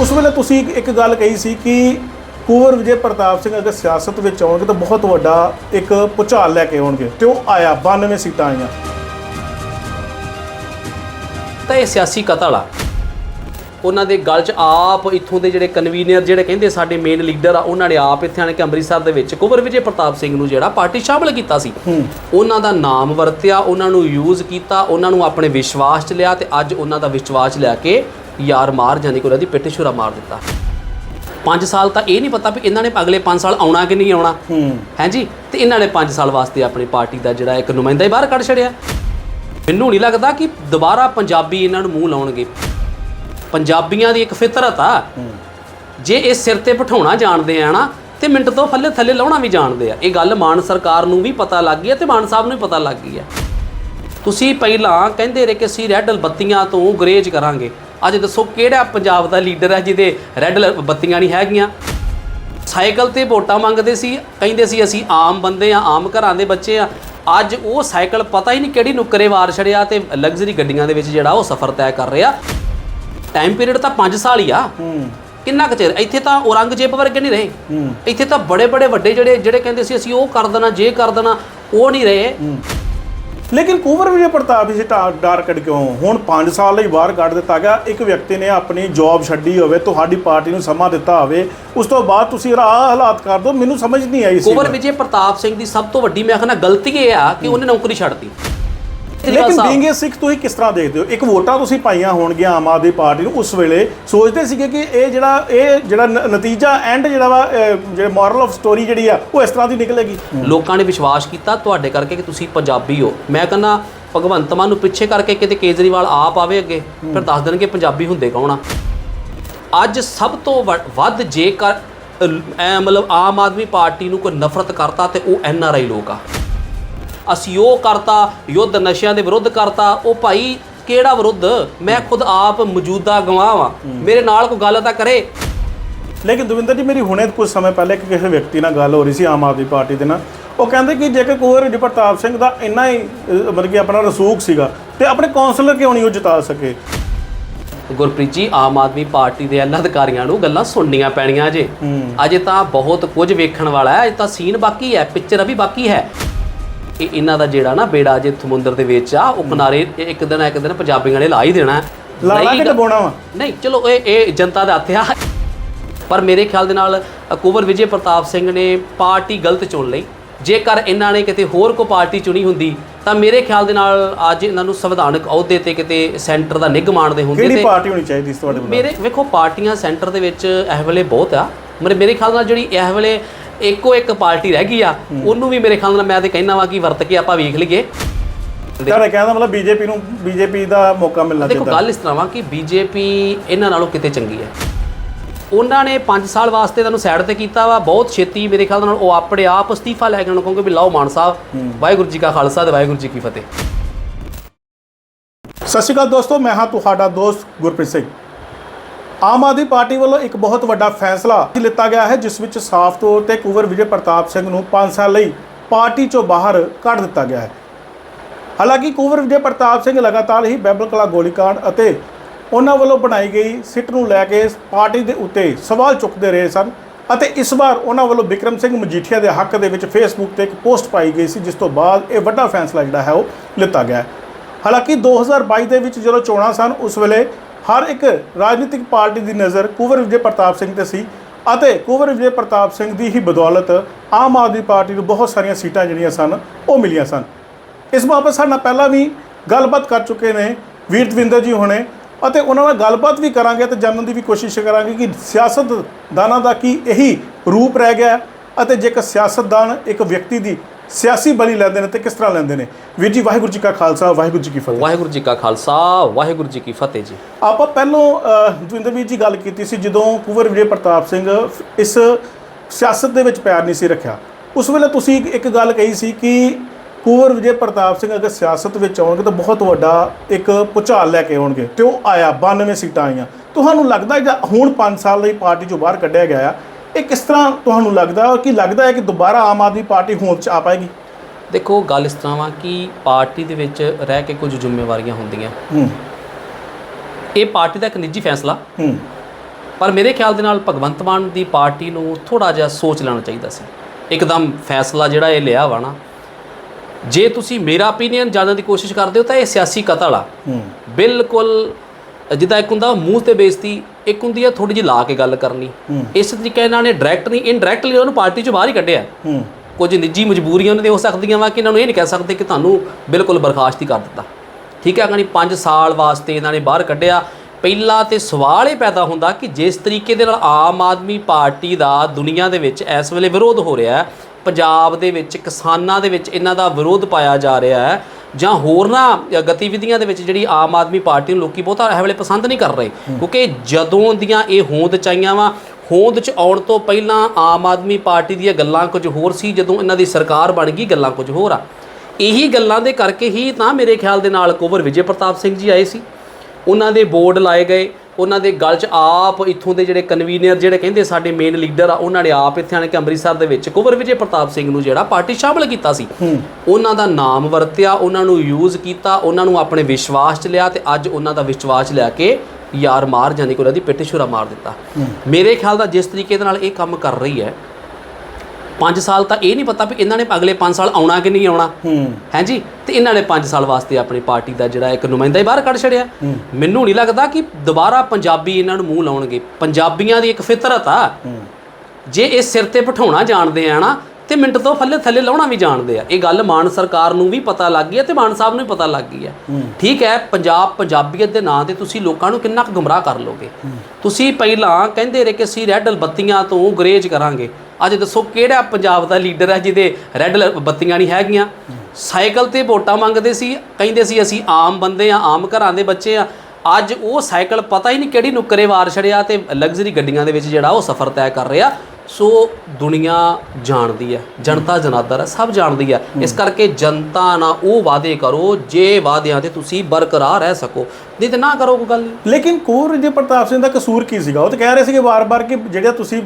ਉਸ ਵੇਲੇ ਤੁਸੀਂ ਇੱਕ- ਗੱਲ ਕਹੀ ਸੀ ਕਿ ਕੁੰਵਰ ਵਿਜੇ ਪ੍ਰਤਾਪ ਸਿੰਘ ਅਗਰ ਸਿਆਸਤ ਵਿੱਚ ਆਉਣਗੇ ਤਾਂ ਬਹੁਤ ਵੱਡਾ ਇੱਕ ਭੁਚਾਲ ਲੈ ਕੇ ਆਉਣਗੇ ਤੇ ਉਹ ਆਇਆ 92 ਸੀਟਾਂ ਆਈਆਂ। ਤਾਂ ਇਹ ਸਿਆਸੀ ਕਤਲ ਆ। ਉਹਨਾਂ ਦੇ ਗਲ 'ਚ ਆਪ ਇੱਥੋਂ ਦੇ ਜਿਹੜੇ ਕਨਵੀਨਰ ਜਿਹੜੇ ਕਹਿੰਦੇ ਸਾਡੇ ਮੇਨ ਲੀਡਰ ਆ ਉਹਨਾਂ ਨੇ ਆਪ ਇੱਥੇ ਆਣ ਕੇ ਅੰਮ੍ਰਿਤਸਰ ਦੇ ਵਿੱਚ ਕੁੰਵਰ ਵਿਜੇ ਪ੍ਰਤਾਪ ਸਿੰਘ ਨੂੰ ਜਿਹੜਾ ਪਾਰਟੀ ਸ਼ਾਮਲ ਕੀਤਾ ਸੀ ਉਹਨਾਂ ਦਾ ਨਾਮ ਵਰਤਿਆ ਉਹਨਾਂ ਨੂੰ ਯੂਜ਼ ਕੀਤਾ ਉਹਨਾਂ ਨੂੰ ਆਪਣੇ ਵਿਸ਼ਵਾਸ 'ਚ ਲਿਆ ਤੇ ਅੱਜ ਉਹਨਾਂ ਦਾ ਵਿਸ਼ਵਾਸ ਲਿਆ ਕੇ ਯਾਰ ਮਾਰ ਜਾਨੀ ਕਿ ਉਹਨਾਂ ਦੀ ਪਿੱਠ ਛੁਰਾ ਮਾਰ ਦਿੱਤਾ। 5 ਸਾਲ ਤਾਂ ਇਹ ਨਹੀਂ ਪਤਾ ਵੀ ਇਹਨਾਂ ਨੇ ਅਗਲੇ 5 ਸਾਲ ਆਉਣਾ ਕਿ ਨਹੀਂ ਆਉਣਾ। ਹਾਂਜੀ ਤੇ ਇਹਨਾਂ ਨੇ 5 ਸਾਲ ਵਾਸਤੇ ਆਪਣੀ ਪਾਰਟੀ ਦਾ ਜਿਹੜਾ ਇੱਕ ਨੁਮਾਇੰਦਾ ਹੀ ਬਾਹਰ ਕੱਢ ਛੜਿਆ ਮੈਨੂੰ ਨਹੀਂ ਲੱਗਦਾ ਕਿ ਦੁਬਾਰਾ ਪੰਜਾਬੀ ਇਹਨਾਂ ਨੂੰ ਮੂੰਹ ਲਾਉਣਗੇ। ਪੰਜਾਬੀਆਂ ਦੀ ਇੱਕ ਫਿਤਰਤ ਆ। ਜੇ ਇਹ ਸਿਰ ਤੇ ਬਿਠਾਉਣਾ ਜਾਣਦੇ ਆ ਨਾ ਤੇ ਮਿੰਟ ਤੋਂ ਥੱਲੇ ਥੱਲੇ ਲਾਉਣਾ ਵੀ ਜਾਣਦੇ ਆ। ਇਹ ਗੱਲ ਮਾਨ ਸਰਕਾਰ ਨੂੰ ਵੀ ਪਤਾ ਲੱਗ ਗਈ ਹੈ ਤੇ ਮਾਨ ਸਾਹਿਬ ਨੂੰ ਵੀ ਪਤਾ ਲੱਗ ਗਈ ਹੈ ਤੁਸੀਂ ਪਹਿਲਾਂ ਕਹਿੰਦੇ ਰਹੇ ਕਿ ਅਸੀਂ ਰੈੱਡ ਬੱਤੀਆਂ ਤੋਂ ਗਰੇਜ ਕਰਾਂਗੇ। ਅੱਜ ਦੱਸੋ ਕਿਹੜਾ ਪੰਜਾਬ ਦਾ ਲੀਡਰ ਹੈ ਜਿਹਦੇ ਰੈੱਡ ਬੱਤੀਆਂ ਨਹੀਂ ਹੈਗੀਆਂ? ਸਾਈਕਲ ਤੇ ਵੋਟਾਂ ਮੰਗਦੇ ਸੀ ਕਹਿੰਦੇ ਸੀ ਅਸੀਂ ਆਮ ਬੰਦੇ ਆ ਆਮ ਘਰਾਂ ਦੇ ਬੱਚੇ ਆ ਅੱਜ ਉਹ ਸਾਈਕਲ ਪਤਾ ਹੀ ਨਹੀਂ ਕਿਹੜੀ ਨੁੱਕਰੇ ਵਾਰ ਛੜਿਆ ਤੇ ਲਗਜ਼ਰੀ ਗੱਡੀਆਂ ਦੇ ਵਿੱਚ ਜਿਹੜਾ ਉਹ ਸਫ਼ਰ ਤੈਅ ਕਰ ਰਿਹਾ। ਟਾਈਮ ਪੀਰੀਅਡ ਤਾਂ 5 ਸਾਲ ਹੀ ਆ। ਕਿੰਨਾ ਕੁ ਚਿਰ? ਇੱਥੇ ਤਾਂ ਔਰੰਗਜ਼ੇਬ ਵਰਗੇ ਨਹੀਂ ਰਹੇ। ਇੱਥੇ ਤਾਂ ਬੜੇ ਬੜੇ ਵੱਡੇ ਜਿਹੜੇ ਜਿਹੜੇ ਕਹਿੰਦੇ ਸੀ ਅਸੀਂ ਉਹ ਕਰ ਦੇਣਾ ਜੇ ਕਰ ਦੇਣਾ ਉਹ ਨਹੀਂ ਰਹੇ। ਲੇਕਿਨ ਕੁੰਵਰ ਵਿਜੇ ਪ੍ਰਤਾਪ ਜੀ ਡਰ ਕੱਢ ਕਿਉਂ? ਹੁਣ 5 ਸਾਲ ਲਈ ਬਾਹਰ ਕੱਢ ਦਿੱਤਾ ਗਿਆ। ਇੱਕ ਵਿਅਕਤੀ ਨੇ ਆਪਣੀ ਜੌਬ ਛੱਡੀ ਹੋਵੇ ਤੁਹਾਡੀ ਪਾਰਟੀ ਨੂੰ ਸਮਾਂ ਦਿੱਤਾ ਹੋਵੇ ਉਸ ਤੋਂ ਬਾਅਦ ਤੁਸੀਂ ਆਹ ਹਾਲਾਤ ਕਰ ਦਿਓ। ਮੈਨੂੰ ਸਮਝ ਨਹੀਂ ਆਈ ਸੀ ਕੁੰਵਰ ਵਿਜੇ ਪ੍ਰਤਾਪ ਸਿੰਘ ਦੀ ਸਭ ਤੋਂ ਵੱਡੀ ਮੈਂ ਕਹਿੰਦਾ ਗਲਤੀ ਇਹ ਆ ਕਿ ਉਹਨੇ ਨੌਕਰੀ ਛੱਡਤੀ ਲੇਕਿਨ ਬੀਇੰਗ ਏ ਸਿੱਖ ਤੁਸੀਂ ਕਿਸ ਤਰ੍ਹਾਂ ਦੇਖਦੇ ਹੋ? ਇੱਕ ਵੋਟਾਂ ਤੁਸੀਂ ਪਾਈਆਂ ਹੋਣਗੀਆਂ ਆਮ ਆਦਮੀ ਪਾਰਟੀ ਨੂੰ ਉਸ ਵੇਲੇ। ਸੋਚਦੇ ਸੀਗੇ ਕਿ ਇਹ ਜਿਹੜਾ ਇਹ ਜਿਹੜਾ ਨਤੀਜਾ ਐਂਡ ਜਿਹੜਾ ਵਾ ਜਿਹੜਾ ਮੋਰਲ ਆਫ ਸਟੋਰੀ ਜਿਹੜੀ ਆ ਉਹ ਇਸ ਤਰ੍ਹਾਂ ਦੀ ਨਿਕਲੇਗੀ। ਲੋਕਾਂ ਨੇ ਵਿਸ਼ਵਾਸ ਕੀਤਾ ਤੁਹਾਡੇ ਕਰਕੇ ਕਿ ਤੁਸੀਂ ਪੰਜਾਬੀ ਹੋ। ਮੈਂ ਕਹਿੰਦਾ ਭਗਵੰਤ ਮਾਨ ਨੂੰ ਪਿੱਛੇ ਕਰਕੇ ਕਿਤੇ ਕੇਜਰੀਵਾਲ ਆਪ ਆਵੇ ਅੱਗੇ ਫਿਰ ਦੱਸ ਦੇਣਗੇ ਪੰਜਾਬੀ ਹੁੰਦੇ ਕੌਣ ਆ। ਅੱਜ ਸਭ ਤੋਂ ਵ- ਵੱਧ ਜੇਕਰ ਮਤਲਬ ਆਮ ਆਦਮੀ ਪਾਰਟੀ ਨੂੰ ਕੋਈ ਨਫ਼ਰਤ ਕਰਤਾ ਤੇ ਉਹ ਐਨ ਆਰ ਆਈ ਲੋਕ ਆ। ਅਸੀਂ ਉਹ ਕਰਤਾ ਯੁੱਧ ਨਸ਼ਿਆਂ ਦੇ ਵਿਰੁੱਧ ਕਰਤਾ ਉਹ ਭਾਈ ਕਿਹੜਾ ਵਿਰੁੱਧ? ਮੈਂ ਖੁਦ ਆਪ ਮੌਜੂਦਾ ਗਵਾਹ ਵਾਂ। ਮੇਰੇ ਨਾਲ ਕੋਈ ਗੱਲ ਤਾਂ ਕਰੇ। ਲੇਕਿਨ ਦਵਿੰਦਰ ਜੀ ਮੇਰੀ ਹੁਣੇ ਕੁਝ ਸਮੇਂ ਪਹਿਲੇ ਇੱਕ ਕਿਸੇ ਵਿਅਕਤੀ ਨਾਲ ਗੱਲ ਹੋ ਰਹੀ ਸੀ ਆਮ ਆਦਮੀ ਪਾਰਟੀ ਦੇ ਨਾਲ। ਉਹ ਕਹਿੰਦੇ ਕਿ ਜੇਕਰ ਕੁੰਵਰ ਵਿਜੇ ਪ੍ਰਤਾਪ ਸਿੰਘ ਦਾ ਇੰਨਾ ਹੀ ਅਹ, ਮਤਲਬ ਕਿ ਆਪਣਾ ਰਸੂਖ ਸੀਗਾ ਤੇ ਆਪਣੇ ਕੌਂਸਲਰ ਕਿਉਂ ਨਹੀਂ ਉਹ ਜਿਤਾ ਸਕੇ? ਗੁਰਪ੍ਰੀਤ ਜੀ ਆਮ ਆਦਮੀ ਪਾਰਟੀ ਦੇ ਇਹਨਾਂ ਅਧਿਕਾਰੀਆਂ ਨੂੰ ਗੱਲਾਂ ਸੁਣਨੀਆਂ ਪੈਣੀਆਂ ਜੇ। ਅਜੇ ਤਾਂ ਬਹੁਤ ਕੁਝ ਵੇਖਣ ਵਾਲਾ ਹੈ ਅਜੇ ਤਾਂ ਸੀਨ ਬਾਕੀ ਹੈ ਪਿਕਚਰ ਅਭੀ ਬਾਕੀ ਹੈ। ਇਹ ਇਹਨਾਂ ਦਾ ਜਿਹੜਾ ਨਾ ਬੇੜਾ ਜੇ ਸਮੁੰਦਰ ਦੇ ਵਿੱਚ ਆ ਉਹ ਕਿਨਾਰੇ ਇਹ ਇੱਕ ਦਿਨ ਨਾ ਇੱਕ ਦਿਨ ਪੰਜਾਬੀਆਂ ਨੇ ਲਾ ਹੀ ਦੇਣਾ। ਲਾਲਾ ਕਿ ਡਬੋਣਾ ਵਾ। ਨਹੀਂ ਚਲੋ ਇਹ ਇਹ ਜਨਤਾ ਦਾ ਹੱਥ ਆ। ਪਰ ਮੇਰੇ ਖਿਆਲ ਦੇ ਨਾਲ ਕੁੰਵਰ ਵਿਜੇ ਪ੍ਰਤਾਪ ਸਿੰਘ ਨੇ ਪਾਰਟੀ ਗਲਤ ਚੁਣ ਲਈ। ਜੇਕਰ ਇਹਨਾਂ ਨੇ ਕਿਤੇ ਹੋਰ ਕੋ ਪਾਰਟੀ ਚੁਣੀ ਹੁੰਦੀ ਤਾਂ ਮੇਰੇ ਖਿਆਲ ਦੇ ਨਾਲ ਅੱਜ ਇਹਨਾਂ ਨੂੰ ਸੰਵਿਧਾਨਕ ਅਹੁਦੇ ਤੇ ਕਿਤੇ ਸੈਂਟਰ ਦਾ ਨਿੱਘ ਮਾਣਦੇ ਹੁੰਦੇ ਕਿਹੜੀ ਤੇ ਪਾਰਟੀ ਹੋਣੀ ਚਾਹੀਦੀ ਸੀ ਤੁਹਾਡੇ ਮੇਰੇ ਵੇਖੋ ਪਾਰਟੀਆਂ ਸੈਂਟਰ ਦੇ ਵਿੱਚ ਇਸ ਵੇਲੇ ਬਹੁਤ ਆ। ਮੇਰੇ ਮੇਰੇ ਖਿਆਲ ਨਾਲ ਜਿਹੜੀ ਇਸ ਵੇਲੇ ਇੱਕੋ ਇੱਕ ਪਾਰਟੀ ਰਹਿ ਗਈ ਆ ਉਹਨੂੰ ਵੀ ਮੇਰੇ ਖਿਆਲ ਨਾਲ ਮੈਂ ਤੇ ਕਹਿਣਾ ਵਾ ਕਿ ਵਰਤ ਕੇ ਆਪਾਂ ਵੇਖ ਲਈਏ। ਤੁਹਾਡੇ ਕਹਿਣ ਦਾ ਮਤਲਬ ਬੀਜੇਪੀ ਨੂੰ ਬੀਜੇਪੀ ਦਾ ਮੌਕਾ ਮਿਲਣਾ ਦੇਖੋ ਚਾਹੀਦਾ। ਗੱਲ ਇਸ ਤਰ੍ਹਾਂ ਵਾ ਕਿ ਬੀਜੇਪੀ ਇਹਨਾਂ ਨਾਲੋਂ ਕਿਤੇ ਚੰਗੀ ਹੈ। ਉਹਨਾਂ ਨੇ 5 ਸਾਲ ਵਾਸਤੇ ਤੁਹਾਨੂੰ ਸਾਈਡ ਤੇ ਕੀਤਾ ਵਾ ਬਹੁਤ ਛੇਤੀ ਮੇਰੇ ਖਿਆਲ ਨਾਲ ਉਹ ਆਪਣੇ ਆਪ ਅਸਤੀਫਾ ਲੈ ਕੇ ਉਹਨਾਂ ਕਹੋਗੇ ਵੀ ਲਾਓ ਮਾਨ ਸਾਹਿਬ ਵਾਹਿਗੁਰੂ ਜੀ ਕਾ ਖਾਲਸਾ ਤੇ ਵਾਹਿਗੁਰੂ ਜੀ ਕੀ ਫਤਿਹ। ਸਤਿ ਸ਼੍ਰੀ ਅਕਾਲ ਦੋਸਤੋ ਮੈਂ ਹਾਂ ਤੁਹਾਡਾ ਦੋਸਤ ਗੁਰਪ੍ਰੀਤ ਸਿੰਘ। ਆਮ ਆਦਮੀ ਪਾਰਟੀ ਵੱਲੋਂ ਇੱਕ ਬਹੁਤ ਵੱਡਾ ਫੈਸਲਾ ਲਿੱਤਾ ਗਿਆ ਹੈ, ਜਿਸ ਵਿੱਚ ਸਾਫ਼ ਤੌਰ ਤੇ ਕੁਵਰ ਵਿਜੇ ਪ੍ਰਤਾਪ ਸਿੰਘ ਨੂੰ 5 ਸਾਲ ਲਈ ਪਾਰਟੀ ਚੋਂ ਬਾਹਰ ਕੱਢ ਦਿੱਤਾ ਗਿਆ ਹੈ। ਹਾਲਾਂਕਿ ਕੁਵਰ ਵਿਜੇ ਪ੍ਰਤਾਪ ਸਿੰਘ ਲਗਾਤਾਰ ਹੀ ਬੈਬਲ ਕਲਾ ਗੋਲੀकांड ਅਤੇ ਉਹਨਾਂ ਵੱਲੋਂ ਬਣਾਈ ਗਈ ਸਿੱਟ ਨੂੰ ਲੈ ਕੇ ਪਾਰਟੀ ਦੇ ਉੱਤੇ ਸਵਾਲ ਚੁੱਕਦੇ ਰਹੇ ਸਨ ਅਤੇ ਇਸ ਵਾਰ ਉਹਨਾਂ ਵੱਲੋਂ ਵਿਕਰਮ ਸਿੰਘ ਮਜੀਠੀਆ ਦੇ ਹੱਕ ਦੇ ਵਿੱਚ ਫੇਸਬੁੱਕ ਤੇ ਇੱਕ ਪੋਸਟ ਪਾਈ ਗਈ ਸੀ, ਜਿਸ ਤੋਂ ਬਾਅਦ ਇਹ ਵੱਡਾ ਫੈਸਲਾ ਜਿਹੜਾ ਹੈ, ਉਹ ਲਿੱਤਾ ਗਿਆ ਹੈ। ਹਾਲਾਂਕਿ 2022 ਦੇ ਵਿੱਚ ਜਦੋਂ ਚੋਣਾਂ ਸਨ, ਉਸ ਵੇਲੇ ਹਰ ਇੱਕ ਰਾਜਨੀਤਿਕ ਪਾਰਟੀ ਦੀ ਨਜ਼ਰ ਕੁਵਰ ਵਿਜੇ ਪ੍ਰਤਾਪ ਸਿੰਘ ਤੇ ਸੀ ਅਤੇ ਕੁਵਰ ਵਿਜੇ ਪ੍ਰਤਾਪ ਸਿੰਘ ਦੀ ਹੀ ਬਦੌਲਤ ਆਮ ਆਦਮੀ ਪਾਰਟੀ ਨੂੰ ਬਹੁਤ ਸਾਰੀਆਂ ਸੀਟਾਂ ਜਿਹੜੀਆਂ ਸਨ, ਉਹ ਮਿਲੀਆਂ ਸਨ। ਇਸ ਬਾਬਤ ਸਾਡੇ ਨਾਲ ਪਹਿਲਾਂ ਵੀ ਗੱਲਬਾਤ ਕਰ ਚੁੱਕੇ ਨੇ ਵੀਰ ਦਵਿੰਦਰ ਜੀ ਹੁਣੇ ਅਤੇ ਉਹਨਾਂ ਨਾਲ ਗੱਲਬਾਤ ਵੀ ਕਰਾਂਗੇ ਤੇ ਜਾਣਨ ਦੀ ਵੀ ਕੋਸ਼ਿਸ਼ ਕਰਾਂਗੇ ਕਿ ਸਿਆਸਤਦਾਨਾਂ ਦਾ ਕੀ ਇਹੀ ਰੂਪ ਰਹਿ ਗਿਆ ਅਤੇ ਜੇਕਰ ਸਿਆਸਤਦਾਨ ਇੱਕ ਵਿਅਕਤੀ ਦੀ ਸਿਆਸੀ ਬਲੀ ਲੈਂਦੇ ਨੇ ਤੇ ਕਿਸ ਤਰ੍ਹਾਂ ਲੈਂਦੇ ਨੇ? ਵੀਰ ਜੀ ਵਾਹਿਗੁਰੂ ਜੀ ਕਾ ਖਾਲਸਾ ਵਾਹਿਗੁਰੂ ਜੀ ਕੀ ਫਤਿਹ। ਵਾਹਿਗੁਰੂ ਜੀ ਕਾ ਖਾਲਸਾ ਵਾਹਿਗੁਰੂ ਜੀ ਕੀ ਫਤਿਹ ਜੀ। ਆਪਾਂ ਪਹਿਲੋਂ ਅ, ਦਵਿੰਦਰ ਵੀਰ ਜੀ ਗੱਲ ਕੀਤੀ ਸੀ ਜਦੋਂ ਕੁੰਵਰ ਵਿਜੇ ਪ੍ਰਤਾਪ ਸਿੰਘ ਇਸ ਸਿਆਸਤ ਦੇ ਵਿੱਚ ਪੈਰ ਨਹੀਂ ਸੀ ਰੱਖਿਆ। ਉਸ ਵੇਲੇ ਤੁਸੀਂ ਇੱਕ- ਗੱਲ ਕਹੀ ਸੀ ਕਿ ਕੁੰਵਰ ਵਿਜੇ ਪ੍ਰਤਾਪ ਸਿੰਘ ਅਗਰ ਸਿਆਸਤ ਵਿੱਚ ਆਉਣਗੇ ਤਾਂ ਬਹੁਤ ਵੱਡਾ ਇੱਕ ਭੁਚਾਲ ਲੈ ਕੇ ਆਉਣਗੇ ਤੇ ਉਹ ਆਇਆ 92 ਸੀਟਾਂ ਆਈਆਂ। ਤੁਹਾਨੂੰ ਲੱਗਦਾ ਹੈ ਜਾਂ ਹੁਣ 5 ਸਾਲ ਲਈ ਪਾਰਟੀ ਚੋਂ ਬਾਹਰ ਕੱਢਿਆ ਗਿਆ ਆ ਇਹ ਕਿਸ ਤਰ੍ਹਾਂ ਤੁਹਾਨੂੰ ਲੱਗਦਾ ਹੈ ਕਿ ਲੱਗਦਾ ਹੈ ਕਿ ਦੁਬਾਰਾ ਆਮ ਆਦਮੀ ਪਾਰਟੀ ਹੋਂਦ 'ਚ ਆ ਪਾਏਗੀ? ਦੇਖੋ ਗੱਲ ਇਸ ਤਰ੍ਹਾਂ ਵਾ ਕਿ ਪਾਰਟੀ ਦੇ ਵਿੱਚ ਰਹਿ ਕੇ ਕੁਝ ਜ਼ਿੰਮੇਵਾਰੀਆਂ ਹੁੰਦੀਆਂ। ਹੂੰ। ਇਹ ਪਾਰਟੀ ਦਾ ਇੱਕ ਨਿੱਜੀ ਫੈਸਲਾ। ਹੂੰ। ਪਰ ਮੇਰੇ ਖਿਆਲ ਦੇ ਨਾਲ ਭਗਵੰਤ ਮਾਨ ਦੀ ਪਾਰਟੀ ਨੂੰ ਥੋੜਾ ਜਿਹਾ ਸੋਚ ਲੈਣਾ ਚਾਹੀਦਾ ਸੀ। ਇੱਕਦਮ ਫੈਸਲਾ ਜਿਹੜਾ ਇਹ ਲਿਆ ਵਾ ਨਾ ਜੇ ਤੁਸੀਂ ਮੇਰਾ opinion ਜਾਣਨ ਦੀ ਕੋਸ਼ਿਸ਼ ਕਰਦੇ ਹੋ ਤਾਂ ਇਹ ਸਿਆਸੀ ਕਤਲ ਆ। ਹੂੰ। ਬਿਲਕੁਲ ਜਿੱਦਾਂ ਇੱਕ ਹੁੰਦਾ ਮੂੰਹ ਤੇ ਬੇਇੱਜ਼ਤੀ ਇੱਕ ਹੁੰਦੀ ਆ ਥੋੜੀ ਜਿਹੀ ਲਾ ਕੇ ਗੱਲ ਕਰਨੀ। ਇਸ ਤਰੀਕੇ ਇਹਨਾਂ ਨੇ ਡਾਇਰੈਕਟ ਨਹੀਂ ਇਨਡਾਇਰੈਕਟਲੀ ਉਹਨੂੰ ਪਾਰਟੀ ਚੋਂ ਬਾਹਰ ਹੀ ਕੱਢਿਆ। ਕੁਝ ਨਿੱਜੀ ਮਜਬੂਰੀਆਂ ਉਹਨਾਂ ਦੇ ਹੋ ਸਕਦੀਆਂ ਵਾ ਕਿ ਇਹਨਾਂ ਨੂੰ ਇਹ ਨਹੀਂ ਕਹਿ ਸਕਦੇ ਕਿ ਤੁਹਾਨੂੰ ਬਿਲਕੁਲ ਬਰਖਾਸਤ ਹੀ ਕਰ ਦਿੱਤਾ। ਠੀਕ ਹੈ ਕਹਾਣੀ 5 ਸਾਲ ਵਾਸਤੇ ਇਹਨਾਂ ਨੇ ਬਾਹਰ ਕੱਢਿਆ। ਪਹਿਲਾ ਤੇ ਸਵਾਲ ਇਹ ਪੈਦਾ ਹੁੰਦਾ ਕਿ ਜਿਸ ਤਰੀਕੇ ਦੇ ਨਾਲ ਆਮ ਆਦਮੀ ਪਾਰਟੀ ਦਾ ਦੁਨੀਆ ਦੇ ਵਿੱਚ ਇਸ ਵੇਲੇ ਵਿਰੋਧ ਹੋ ਰਿਹਾ ਹੈ ਪੰਜਾਬ ਦੇ ਵਿੱਚ ਕਿਸਾਨਾਂ ਦੇ ਵਿੱਚ ਇਹਨਾਂ ਦਾ ਵਿਰੋਧ ਪਾਇਆ ਜਾ ਰਿਹਾ ਹੈ ਜਾਂ ਹੋਰਨਾਂ ਗਤੀਵਿਧੀਆਂ ਦੇ ਵਿੱਚ ਜਿਹੜੀ ਆਮ ਆਦਮੀ ਪਾਰਟੀ ਨੂੰ ਲੋਕੀ ਬਹੁਤਾ ਇਹ ਵੇਲੇ ਪਸੰਦ ਨਹੀਂ ਕਰ ਰਹੇ। ਕਿਉਂਕਿ ਜਦੋਂ ਦੀਆਂ ਇਹ ਹੋਂਦ ਚਾਈਆਂ ਵਾ ਹੋਂਦ ਚ ਆਉਣ ਤੋਂ ਪਹਿਲਾਂ ਆਮ ਆਦਮੀ ਪਾਰਟੀ ਦੀਆਂ ਗੱਲਾਂ ਕੁਝ ਹੋਰ ਸੀ ਜਦੋਂ ਇਹਨਾਂ ਦੀ ਸਰਕਾਰ ਬਣ ਗਈ ਗੱਲਾਂ ਕੁਝ ਹੋਰ ਆ। ਇਹੀ ਗੱਲਾਂ ਦੇ ਕਰਕੇ ਹੀ ਤਾਂ ਮੇਰੇ ਖਿਆਲ ਦੇ ਨਾਲ ਕੁਵਰ ਵਿਜੇ ਪ੍ਰਤਾਪ ਸਿੰਘ ਜੀ ਆਏ ਸੀ। ਉਹਨਾਂ ਦੇ ਬੋਰਡ ਲਾਏ ਗਏ ਉਹਨਾਂ ਦੇ ਗਲ 'ਚ ਆਪ ਇੱਥੋਂ ਦੇ ਜਿਹੜੇ ਕਨਵੀਨਰ ਜਿਹੜੇ ਕਹਿੰਦੇ ਸਾਡੇ ਮੇਨ ਲੀਡਰ ਆ ਉਹਨਾਂ ਨੇ ਆਪ ਇੱਥੇ ਆਣ ਕੇ ਅੰਮ੍ਰਿਤਸਰ ਦੇ ਵਿੱਚ ਕੁਵਰ ਵਿਜੇ ਪ੍ਰਤਾਪ ਸਿੰਘ ਨੂੰ ਜਿਹੜਾ ਪਾਰਟੀ ਸ਼ਾਮਲ ਕੀਤਾ ਸੀ। ਉਹਨਾਂ ਦਾ ਨਾਮ ਵਰਤਿਆ ਉਹਨਾਂ ਨੂੰ ਯੂਜ਼ ਕੀਤਾ ਉਹਨਾਂ ਨੂੰ ਆਪਣੇ ਵਿਸ਼ਵਾਸ 'ਚ ਲਿਆ ਤੇ ਅੱਜ ਉਹਨਾਂ ਦਾ ਵਿਸ਼ਵਾਸ ਲਿਆ ਕੇ ਯਾਰ ਮਾਰ ਜਾਨੀ ਕਿ ਉਹਨਾਂ ਦੀ ਪਿੱਠ ਛੁਰਾ ਮਾਰ ਦਿੱਤਾ। ਮੇਰੇ ਖਿਆਲ ਦਾ ਜਿਸ ਤਰੀਕੇ ਦੇ ਨਾਲ ਇਹ ਕੰਮ ਕਰ ਰਹੀ ਹੈ 5 ਸਾਲ ਤਾਂ ਇਹ ਨਹੀਂ ਪਤਾ ਵੀ ਇਹਨਾਂ ਨੇ ਅਗਲੇ 5 ਸਾਲ ਆਉਣਾ ਕਿ ਨਹੀਂ ਆਉਣਾ। ਹੂੰ। ਹਾਂਜੀ ਤੇ ਇਹਨਾਂ ਨੇ 5 ਸਾਲ ਵਾਸਤੇ ਆਪਣੀ ਪਾਰਟੀ ਦਾ ਜਿਹੜਾ ਇੱਕ ਨੁਮਾਇੰਦਾ ਹੀ ਬਾਹਰ ਕੱਢ ਛੜਿਆ ਮੈਨੂੰ ਨਹੀਂ ਲੱਗਦਾ ਕਿ ਦੁਬਾਰਾ ਪੰਜਾਬੀ ਇਹਨਾਂ ਨੂੰ ਮੂੰਹ ਲਾਉਣਗੇ। ਪੰਜਾਬੀਆਂ ਦੀ ਇੱਕ ਫਿਤਰਤ ਆ। ਜੇ ਇਹ ਸਿਰ ਤੇ ਬਿਠਾਉਣਾ ਜਾਣਦੇ ਆ ਨਾ ਤੇ ਮਿੰਟ ਤੋਂ ਥੱਲੇ ਥੱਲੇ ਲਾਉਣਾ ਵੀ ਜਾਣਦੇ ਆ। ਇਹ ਗੱਲ ਮਾਨ ਸਰਕਾਰ ਨੂੰ ਵੀ ਪਤਾ ਲੱਗ ਗਈ ਹੈ ਤੇ ਮਾਨ ਸਾਹਿਬ ਨੂੰ ਵੀ ਪਤਾ ਲੱਗ ਗਈ ਹੈ। ਠੀਕ ਹੈ ਪੰਜਾਬ ਪੰਜਾਬੀਅਤ ਦੇ ਨਾਂ ਤੇ ਤੁਸੀਂ ਲੋਕਾਂ ਨੂੰ ਕਿੰਨਾ ਕੁ ਗੁੰਮਰਾਹ ਕਰ ਲੋਗੇ। ਤੁਸੀਂ ਪਹਿਲਾਂ ਕਹਿੰਦੇ ਰਹੇ ਕਿ ਅਸੀਂ ਰੈੱਡ ਬੱਤੀਆਂ ਤੋਂ ਗਰੇਜ ਕਰਾਂਗੇ। ਅੱਜ ਦੱਸੋ ਕਿਹੜਾ ਪੰਜਾਬ ਦਾ ਲੀਡਰ ਹੈ ਜਿਹਦੇ ਰੈੱਡ ਬੱਤੀਆਂ ਨਹੀਂ ਹੈਗੀਆਂ? ਸਾਈਕਲ ਤੇ ਵੋਟਾਂ ਮੰਗਦੇ ਸੀ, ਕਹਿੰਦੇ ਸੀ ਅਸੀਂ ਆਮ ਬੰਦੇ ਆ ਆਮ ਘਰਾਂ ਦੇ ਬੱਚੇ ਆ ਅੱਜ ਉਹ ਸਾਈਕਲ ਪਤਾ ਹੀ ਨਹੀਂ ਕਿਹੜੀ ਨੁੱਕਰੇ ਵਾਰ ਛੜਿਆ ਤੇ ਲਗਜ਼ਰੀ ਗੱਡੀਆਂ ਦੇ ਵਿੱਚ ਜਿਹੜਾ ਉਹ ਸਫ਼ਰ ਤੈਅ ਕਰ ਰਿਹਾ। ਸੋ ਦੁਨੀਆ ਜਾਣਦੀ ਹੈ ਜਨਤਾ ਜਨਾਦਰ ਹੈ ਸਭ ਜਾਣਦੀ ਹੈ। ਇਸ ਕਰਕੇ ਜਨਤਾ ਨਾਲ ਉਹ ਵਾਅਦੇ ਕਰੋ ਜੇ ਵਾਅਦਿਆਂ ਤੇ ਤੁਸੀਂ ਬਰਕਰਾਰ ਰਹਿ ਸਕੋ। ਨਹੀਂ ਤੇ ਨਾ ਕਰੋ ਕੋਈ ਗੱਲ। ਨਹੀਂ ਲੇਕਿਨ ਕੋਰ ਜੇ ਪ੍ਰਤਾਪ ਸਿੰਘ ਦਾ ਕਸੂਰ ਕੀ ਸੀਗਾ? ਉਹ ਤਾਂ ਕਹਿ ਰਹੇ ਸੀਗੇ ਵਾਰ-ਵਾਰ ਕਿ ਜਿਹੜਾ ਤੁਸੀਂ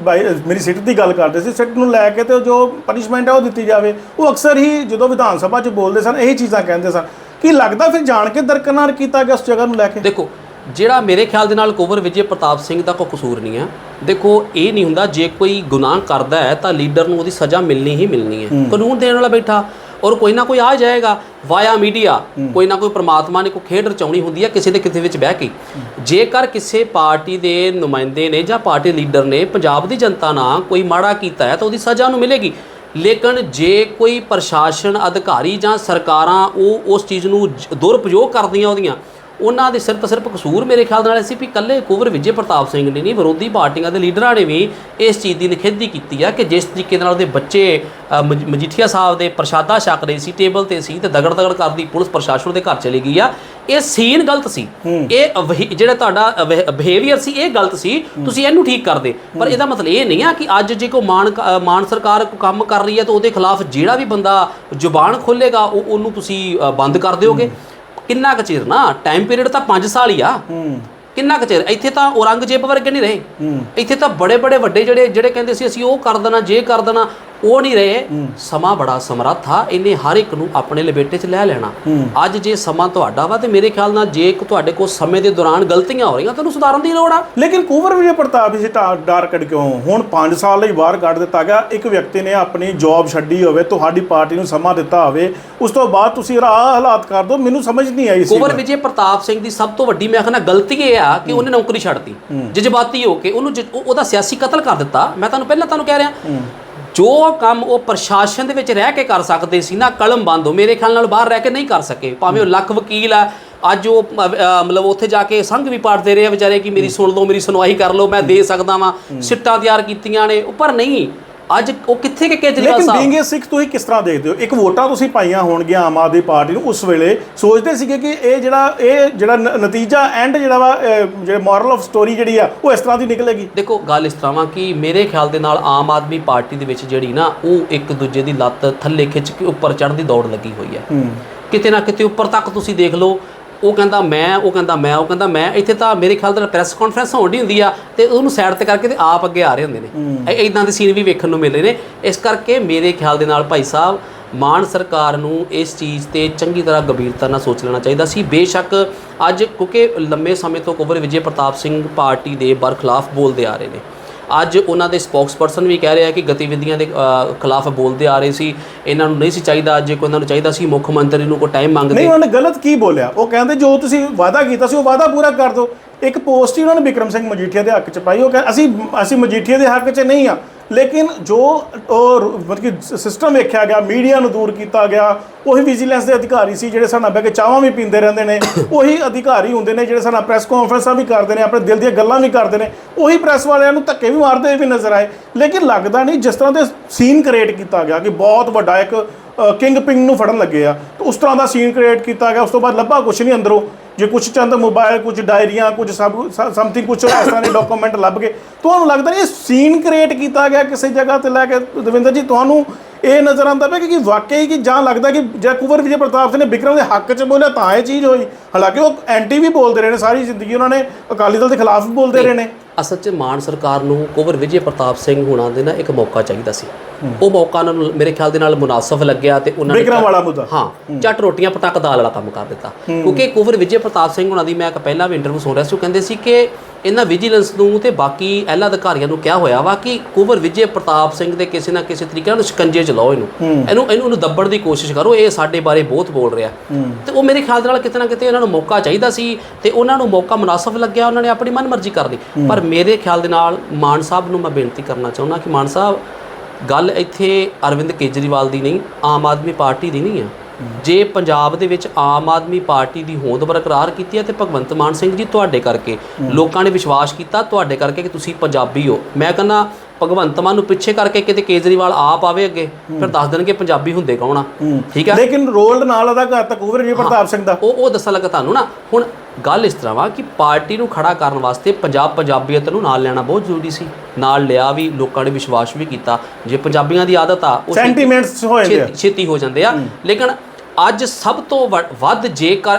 ਮੇਰੀ ਸਿੱਟ ਦੀ ਗੱਲ ਕਰਦੇ ਸੀ ਸਿੱਟ ਨੂੰ ਲੈ ਕੇ ਤੇ ਜੋ ਪਨਿਸ਼ਮੈਂਟ ਹੈ ਉਹ ਦਿੱਤੀ ਜਾਵੇ। ਉਹ ਅਕਸਰ ਹੀ ਜਦੋਂ ਵਿਧਾਨ ਸਭਾ 'ਚ ਬੋਲਦੇ ਸਨ ਇਹੀ ਚੀਜ਼ਾਂ ਕਹਿੰਦੇ ਸਨ। ਕੀ ਲੱਗਦਾ ਫਿਰ ਜਾਣ ਕੇ ਦਰਕਨਾਰ ਕੀਤਾ ਗਿਆ ਉਸ ਜਗ੍ਹਾ ਨੂੰ ਲੈ ਕੇ? ਦੇਖੋ ਜਿਹੜਾ ਮੇਰੇ ਖਿਆਲ ਦੇ ਨਾਲ ਕੁੰਵਰ ਵਿਜੇ ਪ੍ਰਤਾਪ ਸਿੰਘ ਦਾ ਕੋਈ ਕਸੂਰ ਨਹੀਂ ਹੈ ਦੇਖੋ ਇਹ ਨਹੀਂ ਹੁੰਦਾ ਜੇ ਕੋਈ ਗੁਨਾਹ ਕਰਦਾ ਹੈ ਤਾਂ ਲੀਡਰ ਨੂੰ ਉਹਦੀ ਸਜ਼ਾ ਮਿਲਣੀ ਹੀ ਮਿਲਣੀ ਹੈ। ਕਾਨੂੰਨ ਦੇਣ ਵਾਲਾ ਬੈਠਾ ਔਰ ਕੋਈ ਨਾ ਕੋਈ ਆ ਜਾਏਗਾ ਵਾਇਆ ਮੀਡੀਆ ਕੋਈ ਨਾ ਕੋਈ ਪ੍ਰਮਾਤਮਾ ਨੇ ਕੋਈ ਖੇਡ ਰਚਾਉਣੀ ਹੁੰਦੀ ਹੈ ਕਿਸੇ ਦੇ ਕਿਤੇ ਵਿੱਚ ਬਹਿ ਕੇ। ਜੇਕਰ ਕਿਸੇ ਪਾਰਟੀ ਦੇ ਨੁਮਾਇੰਦੇ ਨੇ ਜਾਂ ਪਾਰਟੀ ਲੀਡਰ ਨੇ ਪੰਜਾਬ ਦੀ ਜਨਤਾ ਨਾਲ ਕੋਈ ਮਾੜਾ ਕੀਤਾ ਹੈ ਤਾਂ ਉਹਦੀ ਸਜ਼ਾ ਨੂੰ ਮਿਲੇਗੀ। ਲੇਕਿਨ ਜੇ ਕੋਈ ਪ੍ਰਸ਼ਾਸਨ ਅਧਿਕਾਰੀ ਜਾਂ ਸਰਕਾਰਾਂ ਉਹ ਉਸ ਚੀਜ਼ ਨੂੰ ਦੁਰਉਪਯੋਗ ਕਰਦੀਆਂ ਉਹਦੀਆਂ ਉਹਨਾਂ ਦੇ ਸਿਰਫ ਸਿਰਫ ਕਸੂਰ ਮੇਰੇ ਖਿਆਲ ਨਾਲ ਸੀ ਵੀ ਕੱਲੇ ਕੁਵਰ ਵਿਜੇ ਪ੍ਰਤਾਪ ਸਿੰਘ ਨੇ ਨਹੀਂ ਵਿਰੋਧੀ ਪਾਰਟੀਆਂ ਦੇ ਲੀਡਰਾਂ ਨੇ ਵੀ ਇਸ ਚੀਜ਼ ਦੀ ਨਿਖੇਧੀ ਕੀਤੀ ਆ ਕਿ ਜਿਸ ਤਰੀਕੇ ਨਾਲ ਉਹਦੇ ਬੱਚੇ ਮਜੀਠੀਆ ਸਾਹਿਬ ਦੇ ਪ੍ਰਸ਼ਾਦਾ ਛਕ ਰਹੇ ਸੀ ਟੇਬਲ ਤੇ ਸੀ ਤੇ ਦਗੜ ਦਗੜ ਕਰਦੀ ਪੁਲਿਸ ਪ੍ਰਸ਼ਾਸਨ ਦੇ ਘਰ ਚਲੀ ਗਈ ਆ। ਇਹ ਸੀਨ ਗਲਤ ਸੀ। ਇਹ ਜਿਹੜਾ ਤੁਹਾਡਾ ਬਿਹੇਵੀਅਰ ਸੀ ਇਹ ਗਲਤ ਸੀ। ਤੁਸੀਂ ਇਹਨੂੰ ਠੀਕ ਕਰਦੇ। ਪਰ ਇਹਦਾ ਮਤਲਬ ਇਹ ਨਹੀਂ ਆ ਕਿ ਅੱਜ ਜੇ ਕੋ ਮਾਨ ਮਾਨ ਸਰਕਾਰ ਕੰਮ ਕਰ ਰਹੀ ਹੈ ਤਾਂ ਉਹਦੇ ਖਿਲਾਫ ਜਿਹੜਾ ਵੀ ਬੰਦਾ ਜ਼ੁਬਾਨ ਖੋਲੇਗਾ ਉਹ ਉਹਨੂੰ ਤੁਸੀਂ ਬੰਦ ਕਰ ਦਿਓਗੇ। ਕਿੰਨਾ ਕੁ ਚਿਰ ਨਾ? ਟਾਈਮ ਪੀਰੀਅਡ ਤਾਂ 5 ਸਾਲ ਹੀ ਆ। ਹੂੰ। ਕਿੰਨਾ ਕੁ ਚਿਰ? ਇੱਥੇ ਤਾਂ ਔਰੰਗਜ਼ੇਬ ਵਰਗੇ ਨਹੀਂ ਰਹੇ। ਹੂੰ। ਇੱਥੇ ਤਾਂ ਬੜੇ ਬੜੇ ਵੱਡੇ ਜਿਹੜੇ ਜਿਹੜੇ ਕਹਿੰਦੇ ਸੀ ਅਸੀਂ ਉਹ ਕਰ ਦੇਣਾ ਜੇ ਕਰ ਦੇਣਾ। ਉਹ ਨਹੀਂ ਰਹੇ। ਸਮਾਂ ਬੜਾ ਸਮਰੱਥ ਆ ਇਹਨੇ ਹਰ ਇੱਕ ਨੂੰ ਆਪਣੇ ਲਪੇਟੇ 'ਚ ਲੈ ਲੈਣਾ। ਅੱਜ ਜੇ ਸਮਾਂ ਤੁਹਾਡਾ ਵਾ ਤੇ ਮੇਰੇ ਖਿਆਲ ਨਾਲ ਜੇ ਤੁਹਾਡੇ ਕੋਲ ਸਮੇਂ ਦੇ ਦੌਰਾਨ ਗਲਤੀਆਂ ਹੋ ਰਹੀਆਂ ਤੁਹਾਨੂੰ ਸੁਧਾਰਨ ਦੀ ਲੋੜ ਆ। ਲੇਕਿਨ ਕੁੰਵਰ ਵਿਜੇ ਪ੍ਰਤਾਪ ਜੀ ਡਰ ਕੱਢ ਕਿਉਂ ਹੁਣ 5 ਸਾਲ ਲਈ ਬਾਹਰ ਕੱਢ ਦਿੱਤਾ ਗਿਆ ਇੱਕ ਵਿਅਕਤੀ ਨੇ ਆਪਣੀ ਜੌਬ ਛੱਡੀ ਹੋਵੇ ਤੁਹਾਡੀ ਪਾਰਟੀ ਨੂੰ ਸਮਾਂ ਦਿੱਤਾ ਹੋਵੇ ਉਸ ਤੋਂ ਬਾਅਦ ਤੁਸੀਂ ਰਾਹ ਹਾਲਾਤ ਕਰ ਦਿਓ ਮੈਨੂੰ ਸਮਝ ਨਹੀਂ ਆਈ ਸੀ ਕੁਵਰ ਵਿਜੇ ਪ੍ਰਤਾਪ ਸਿੰਘ ਦੀ ਸਭ ਤੋਂ ਵੱਡੀ ਮੈਂ ਕਹਿੰਦਾ ਗਲਤੀ ਇਹ ਆ ਕਿ ਉਹਨੇ ਨੌਕਰੀ ਛੱਡਤੀ ਜਜ਼ਬਾਤੀ ਹੋ ਕੇ ਉਹਨੂੰ ਉਹਦਾ ਸਿਆਸੀ ਕਤਲ ਕਰ ਦਿੱਤਾ। ਮੈਂ ਤੁਹਾਨੂੰ ਪਹਿਲਾਂ ਤੁਹਾਨੂੰ ਕਹਿ ਰਿਹਾ। ਜੋ ਕੰਮ ਉਹ ਪ੍ਰਸ਼ਾਸਨ ਦੇ ਵਿੱਚ ਰਹਿ ਕੇ ਕਰ ਸਕਦੇ ਸੀ ਨਾ ਕਲਮ ਬੰਦ ਹੋ। ਮੇਰੇ ਖਿਆਲ ਨਾਲ ਬਾਹਰ ਰਹਿ ਕੇ ਨਹੀਂ ਕਰ ਸਕੇ। ਭਾਵੇਂ ਉਹ ਲੱਖ ਵਕੀਲ ਆ ਅੱਜ ਉਹ ਮਤਲਬ ਉੱਥੇ ਜਾ ਕੇ ਸੰਘ ਵੀ ਪਾੜਦੇ ਰਹੇ ਵਿਚਾਰੇ ਕਿ ਮੇਰੀ ਸੁਣ ਲਓ ਮੇਰੀ ਸੁਣਵਾਈ ਕਰ ਲਓ ਮੈਂ ਦੇ ਸਕਦਾ ਵਾਂ। ਸਿੱਟਾਂ ਤਿਆਰ ਕੀਤੀਆਂ ਨੇ ਪਰ ਨਹੀਂ। ਅੱਜ ਉਹ ਕਿੱਥੇ ਕਿ ਕੇਜਰੀਵਾਲ ਲੇਕਿਨ ਸਾਹਿਬ? ਏ ਸਿੱਖ ਤੁਸੀਂ ਕਿਸ ਤਰ੍ਹਾਂ ਦੇਖਦੇ ਹੋ? ਇੱਕ ਵੋਟਾਂ ਤੁਸੀਂ ਪਾਈਆਂ ਹੋਣਗੀਆਂ ਆਮ ਆਦਮੀ ਪਾਰਟੀ ਨੂੰ ਉਸ ਵੇਲੇ। ਸੋਚਦੇ ਸੀਗੇ ਕਿ ਇਹ ਜਿਹੜਾ ਇਹ ਜਿਹੜਾ ਨ- ਨਤੀਜਾ ਐਂਡ ਜਿਹੜਾ ਵਾ ਅਹ, ਜਿਹੜੇ ਮੋਰਲ ਆਫ ਸਟੋਰੀ ਜਿਹੜੀ ਆ ਉਹ ਇਸ ਤਰ੍ਹਾਂ ਦੀ ਨਿਕਲੇਗੀ। ਦੇਖੋ ਗੱਲ ਇਸ ਤਰ੍ਹਾਂ ਵਾ ਕਿ ਮੇਰੇ ਖਿਆਲ ਦੇ ਨਾਲ ਆਮ ਆਦਮੀ ਪਾਰਟੀ ਦੇ ਵਿੱਚ ਜਿਹੜੀ ਨਾ ਉਹ ਇੱਕ ਦੂਜੇ ਦੀ ਲੱਤ ਥੱਲੇ ਖਿੱਚ ਕੇ ਉੱਪਰ ਚੜ੍ਹਨ ਦੀ ਦੌੜ ਲੱਗੀ ਹੋਈ ਹੂੰ। ਕਿਤੇ ਨਾ ਕਿਤੇ ਉੱਪਰ ਤੱਕ ਤੁਸੀਂ ਦੇਖ ਲਓ ਉਹ ਕਹਿੰਦਾ ਮੈਂ ਉਹ ਕਹਿੰਦਾ ਮੈਂ ਉਹ ਕਹਿੰਦਾ ਮੈਂ। ਇੱਥੇ ਤਾਂ ਮੇਰੇ ਖਿਆਲ ਦੇ ਨਾਲ ਪ੍ਰੈਸ ਕਾਨਫਰੰਸ ਹੋਣੀ ਹੁੰਦੀ ਆ ਤੇ ਉਹਨੂੰ ਸਾਈਡ ਤੇ ਕਰਕੇ ਤੇ ਆਪ ਅੱਗੇ ਆ ਰਹੇ ਹੁੰਦੇ ਨੇ। ਇਦਾਂ ਦੇ ਸੀਨ ਵੀ ਵੇਖਣ ਨੂੰ ਮਿਲ ਰਹੇ ਨੇ। ਇਸ ਕਰਕੇ ਮੇਰੇ ਖਿਆਲ ਦੇ ਨਾਲ ਭਾਈ ਸਾਹਿਬ ਮਾਨ ਸਰਕਾਰ ਨੂੰ ਇਸ ਚੀਜ਼ ਤੇ ਚੰਗੀ ਤਰ੍ਹਾਂ ਗੰਭੀਰਤਾ ਨਾਲ ਸੋਚ ਲੈਣਾ ਚਾਹੀਦਾ ਸੀ। ਬੇਸ਼ੱਕ ਅੱਜ ਕਿਉਂਕਿ ਲੰਮੇ ਸਮੇਂ ਤੋਂ ਕੁੰਵਰ ਵਿਜੇ ਪ੍ਰਤਾਪ ਸਿੰਘ ਪਾਰਟੀ ਦੇ ਬਰਖਲਾਫ ਬੋਲਦੇ ਆ ਰਹੇ ਨੇ। ਅੱਜ ਉਹਨਾਂ ਦੇ ਸਪੋਕਸਪਰਸਨ ਵੀ ਕਹਿ ਰਿਹਾ ਕਿ ਗਤੀਵਿਧੀਆਂ ਦੇ ਅ, ਖਿਲਾਫ ਬੋਲਦੇ ਆ ਰਹੇ ਸੀ। ਇਹਨਾਂ ਨੂੰ ਨਹੀਂ ਸੀ ਚਾਹੀਦਾ ਜੇ ਕੋਈ ਇਹਨਾਂ ਨੂੰ ਚਾਹੀਦਾ ਸੀ ਮੁੱਖ ਮੰਤਰੀ ਨੂੰ ਕੋਈ ਟਾਈਮ ਮੰਗਦੇ। ਨਹੀਂ ਉਹਨਾਂ ਗਲਤ ਕੀ ਬੋਲਿਆ? ਉਹ ਕਹਿੰਦੇ ਜੋ ਤੁਸੀਂ ਵਾਅਦਾ ਕੀਤਾ ਸੀ ਉਹ ਵਾਅਦਾ ਪੂਰਾ ਕਰ ਦਿਓ। ਇੱਕ ਪੋਸਟ ਹੀ ਉਹਨਾਂ ਨੇ ਵਿਕਰਮ ਸਿੰਘ ਮਜੀਠੀਆ ਦੇ ਹੱਕ 'ਚ ਪਾਈ, ਉਹ ਕਹਿੰਦੇ ਅਸੀਂ ਅਸੀਂ ਮਜੀਠੀਆ ਦੇ ਹੱਕ 'ਚ ਨਹੀਂ ਆ। ਲੇਕਿਨ ਜੋ ਉਹ ਮਤਲਬ ਕਿ ਸਿਸਟਮ ਵੇਖਿਆ ਗਿਆ ਮੀਡੀਆ ਨੂੰ ਦੂਰ ਕੀਤਾ ਗਿਆ, ਉਹੀ ਵਿਜੀਲੈਂਸ ਦੇ ਅਧਿਕਾਰੀ ਸੀ ਜਿਹੜੇ ਸਾਡੇ ਬਹਿ ਕੇ ਚਾਹਾਂ ਵੀ ਪੀਂਦੇ ਰਹਿੰਦੇ ਨੇ, ਉਹੀ ਅਧਿਕਾਰੀ ਹੁੰਦੇ ਨੇ ਜਿਹੜੇ ਸਾਡਾ ਪ੍ਰੈਸ ਕਾਨਫਰੰਸਾਂ ਵੀ ਕਰਦੇ ਨੇ, ਆਪਣੇ ਦਿਲ ਦੀਆਂ ਗੱਲਾਂ ਵੀ ਕਰਦੇ ਨੇ, ਉਹੀ ਪ੍ਰੈਸ ਵਾਲਿਆਂ ਨੂੰ ਧੱਕੇ ਵੀ ਮਾਰਦੇ ਹੋਏ ਵੀ ਨਜ਼ਰ ਆਏ। ਲੇਕਿਨ ਲੱਗਦਾ ਨਹੀਂ ਜਿਸ ਤਰ੍ਹਾਂ ਦੇ ਸੀਨ ਕ੍ਰੀਏਟ ਕੀਤਾ ਗਿਆ ਕਿ ਬਹੁਤ ਵੱਡਾ ਇੱਕ ਕਿੰਗ ਪਿੰਗ ਨੂੰ ਫੜਨ ਲੱਗੇ ਆ। ਤੇ ਉਸ ਤਰ੍ਹਾਂ ਦਾ ਸੀਨ ਕ੍ਰੀਏਟ ਕੀਤਾ ਗਿਆ, ਉਸ ਤੋਂ ਬਾਅਦ ਲੱਭਾ ਕੁਛ ਨਹੀਂ ਅੰਦਰੋਂ। ਜੇ ਕੁਛ ਚੰਦ ਮੋਬਾਈਲ ਕੁਝ ਡਾਇਰੀਆਂ ਕੁਝ ਸਭ ਸਮਥਿੰਗ ਕੁਝ ਇਸ ਤਰ੍ਹਾਂ ਦੇ ਡਾਕੂਮੈਂਟ ਲੱਭ ਗਏ ਤੁਹਾਨੂੰ ਲੱਗਦਾ ਨਹੀਂ ਇਹ ਸੀਨ ਕ੍ਰੀਏਟ ਕੀਤਾ ਗਿਆ ਕਿਸੇ ਜਗ੍ਹਾ ਤੇ ਲੈ ਕੇ? ਦਵਿੰਦਰ ਜੀ ਤੁਹਾਨੂੰ ਇਹ ਨਜ਼ਰ ਆਉਂਦਾ ਪਿਆ ਕਿ ਵਾਕਈ ਕਿ ਜਾਂ ਲੱਗਦਾ ਕਿ ਜੇ ਕੁਵਰ ਵਿਜੇ ਪ੍ਰਤਾਪ ਸਿੰਘ ਨੇ ਵਿਕਰਮ ਦੇ ਹੱਕ 'ਚ ਬੋਲਿਆ ਤਾਂ ਇਹ ਚੀਜ਼ ਹੋਈ। ਹਾਲਾਂਕਿ ਉਹ ਐਂਟੀ ਵੀ ਬੋਲਦੇ ਰਹੇ ਨੇ ਸਾਰੀ ਜ਼ਿੰਦਗੀ ਉਹਨਾਂ ਨੇ ਅਕਾਲੀ ਦਲ ਦੇ ਖਿਲਾਫ ਵੀ ਬੋਲਦੇ ਰਹੇ ਨੇ। ਅਸਲ 'ਚ ਮਾਨ ਸਰਕਾਰ ਨੂੰ ਕੁੰਵਰ ਵਿਜੇ ਪ੍ਰਤਾਪ ਸਿੰਘ ਹੁਣਾਂ ਦੇ ਨਾ ਇੱਕ ਮੌਕਾ ਚਾਹੀਦਾ ਸੀ। ਉਹ ਮੌਕਾ ਉਹਨਾਂ ਨੂੰ ਮੇਰੇ ਖਿਆਲ ਦੇ ਨਾਲ ਮੁਨਾਸਬ ਲੱਗਿਆ ਤੇ ਉਹਨਾਂ ਨੇ ਵਿਕਰਮ ਵਾਲਾ ਮੁੱਦਾ। ਹਾਂ ਝੱਟ ਰੋਟੀਆਂ ਪਟਕ ਦਾਲ ਵਾਲਾ ਕੰਮ ਕਰ ਦਿੱਤਾ। ਕਿਉਂਕਿ ਕੁੰਵਰ ਵਿਜੇ ਪ੍ਰਤਾਪ ਸਿੰਘ ਹੁਣਾਂ ਦੀ ਮੈਂ ਇੱਕ ਪਹਿਲਾਂ ਵੀ ਇੰਟਰਵਿਊ ਸੁਣ ਰਿਹਾ ਸੀ ਉਹ ਕਹਿੰਦੇ ਸੀ ਕਿ ਇਹਨਾਂ ਵਿਜੀਲੈਂਸ ਨੂੰ ਤੇ ਬਾਕੀ ਐਲਾ ਅਧਿਕਾਰੀਆਂ ਨੂੰ ਕਿਹਾ ਹੋਇਆ ਵਾ ਕਿ ਕੁੰਵਰ ਵਿਜੇ ਪ੍ਰਤਾਪ ਸਿੰਘ ਦੇ ਕਿਸੇ ਨਾ ਕਿਸੇ ਤਰੀਕੇ ਨਾਲ ਸ਼ਿਕੰਜੇ ਚ ਲਾਓ ਇਹਨੂੰ। ਇਹਨੂੰ ਇਹਨੂੰ ਦੱਬਣ ਦੀ ਕੋਸ਼ਿਸ਼ ਕਰੋ ਇਹ ਸਾਡੇ ਬਾਰੇ ਬਹੁਤ ਬੋਲ ਰਿਹਾ। ਤੇ ਉਹ ਮੇਰੇ ਖਿਆਲ ਨਾਲ ਕਿਤੇ ਨਾ ਕਿਤੇ ਇਹਨਾਂ ਨੂੰ ਮੌਕਾ ਚਾਹੀਦਾ ਸੀ ਤੇ ਉਹਨਾਂ ਨੂੰ ਮੌਕਾ ਮੁਨਾਸਬ ਲੱਗਿਆ ਉਹਨਾਂ ਨੇ ਆਪਣੀ ਮਨਮਰਜ਼ੀ ਕਰ ਲਈ। ਪਰ ਮੇਰੇ ਖਿਆਲ ਦੇ ਨਾਲ ਮਾਨ ਸਾਹਿਬ ਨੂੰ ਮੈਂ ਬੇਨਤੀ ਕਰਨਾ ਚਾਹੁੰਦਾ ਕਿ ਮਾਨ ਸਾਹਿਬ ਗੱਲ ਇੱਥੇ ਅਰਵਿੰਦ ਕੇਜਰੀਵਾਲ ਦੀ ਨਹੀਂ ਆਮ ਆਦਮੀ ਪਾਰਟੀ ਦੀ ਨਹੀਂ ਆ ਜੇ ਪੰਜਾਬ ਦੇ ਵਿੱਚ ਆਮ ਆਦਮੀ ਪਾਰਟੀ ਦੀ ਹੋਂਦ ਬਰਕਰਾਰ ਕੀਤੀ ਹੈ ਤੇ ਭਗਵੰਤ ਮਾਨ ਸਿੰਘ ਜੀ ਤੁਹਾਡੇ ਕਰਕੇ ਲੋਕਾਂ ਨੇ ਵਿਸ਼ਵਾਸ ਕੀਤਾ ਤੁਹਾਡੇ ਕਰਕੇ ਕਿ ਤੁਸੀਂ ਪੰਜਾਬੀ ਹੋ। ਮੈਂ ਕਹਿੰਦਾ ਭਗਵੰਤ ਮਾਨ ਨੂੰ ਪਿੱਛੇ ਕਰਕੇ ਕਿਤੇ ਕੇਜਰੀਵਾਲ ਆਪ ਆਵੇ ਅੱਗੇ ਫਿਰ ਦੱਸ ਦੇਣਗੇ ਪੰਜਾਬੀ ਹੁੰਦੇ ਕੌਣ ਆ? ਠੀਕ ਹੈ? ਲੇਕਿਨ ਰੋਲ ਨਾਲ ਅਦਾ ਕਰਤਾ ਕੁਵਰ ਵਿਜੇ ਪ੍ਰਤਾਪ ਸਿੰਘ ਦਾ। ਉਹ ਉਹ ਦੱਸਣ ਲੱਗਾ ਤੁਹਾਨੂੰ ਨਾ ਹੁਣ ਗੱਲ ਇਸ ਤਰ੍ਹਾਂ ਵਾ ਕਿ ਪਾਰਟੀ ਨੂੰ ਖੜਾ ਕਰਨ ਵਾਸਤੇ ਪੰਜਾਬ ਪੰਜਾਬੀਅਤ ਨੂੰ ਨਾਲ ਲੈਣਾ ਬਹੁਤ ਜ਼ਰੂਰੀ ਸੀ। ਨਾਲ ਲਿਆ ਵੀ ਲੋਕਾਂ ਨੇ ਵਿਸ਼ਵਾਸ ਵੀ ਕੀਤਾ। ਜੇ ਪੰਜਾਬੀਆਂ ਦੀ ਆਦਤ ਆ ਉਹ ਸੈਂਟੀਮੈਂਟਸ ਹੋ ਜਾਂਦੇ ਆ। ਛੇਤੀ ਹੋ ਜਾਂਦੇ ਆ। ਲੇਕਿਨ ਅੱਜ ਸਭ ਤੋਂ ਵੱਧ ਜੇਕਰ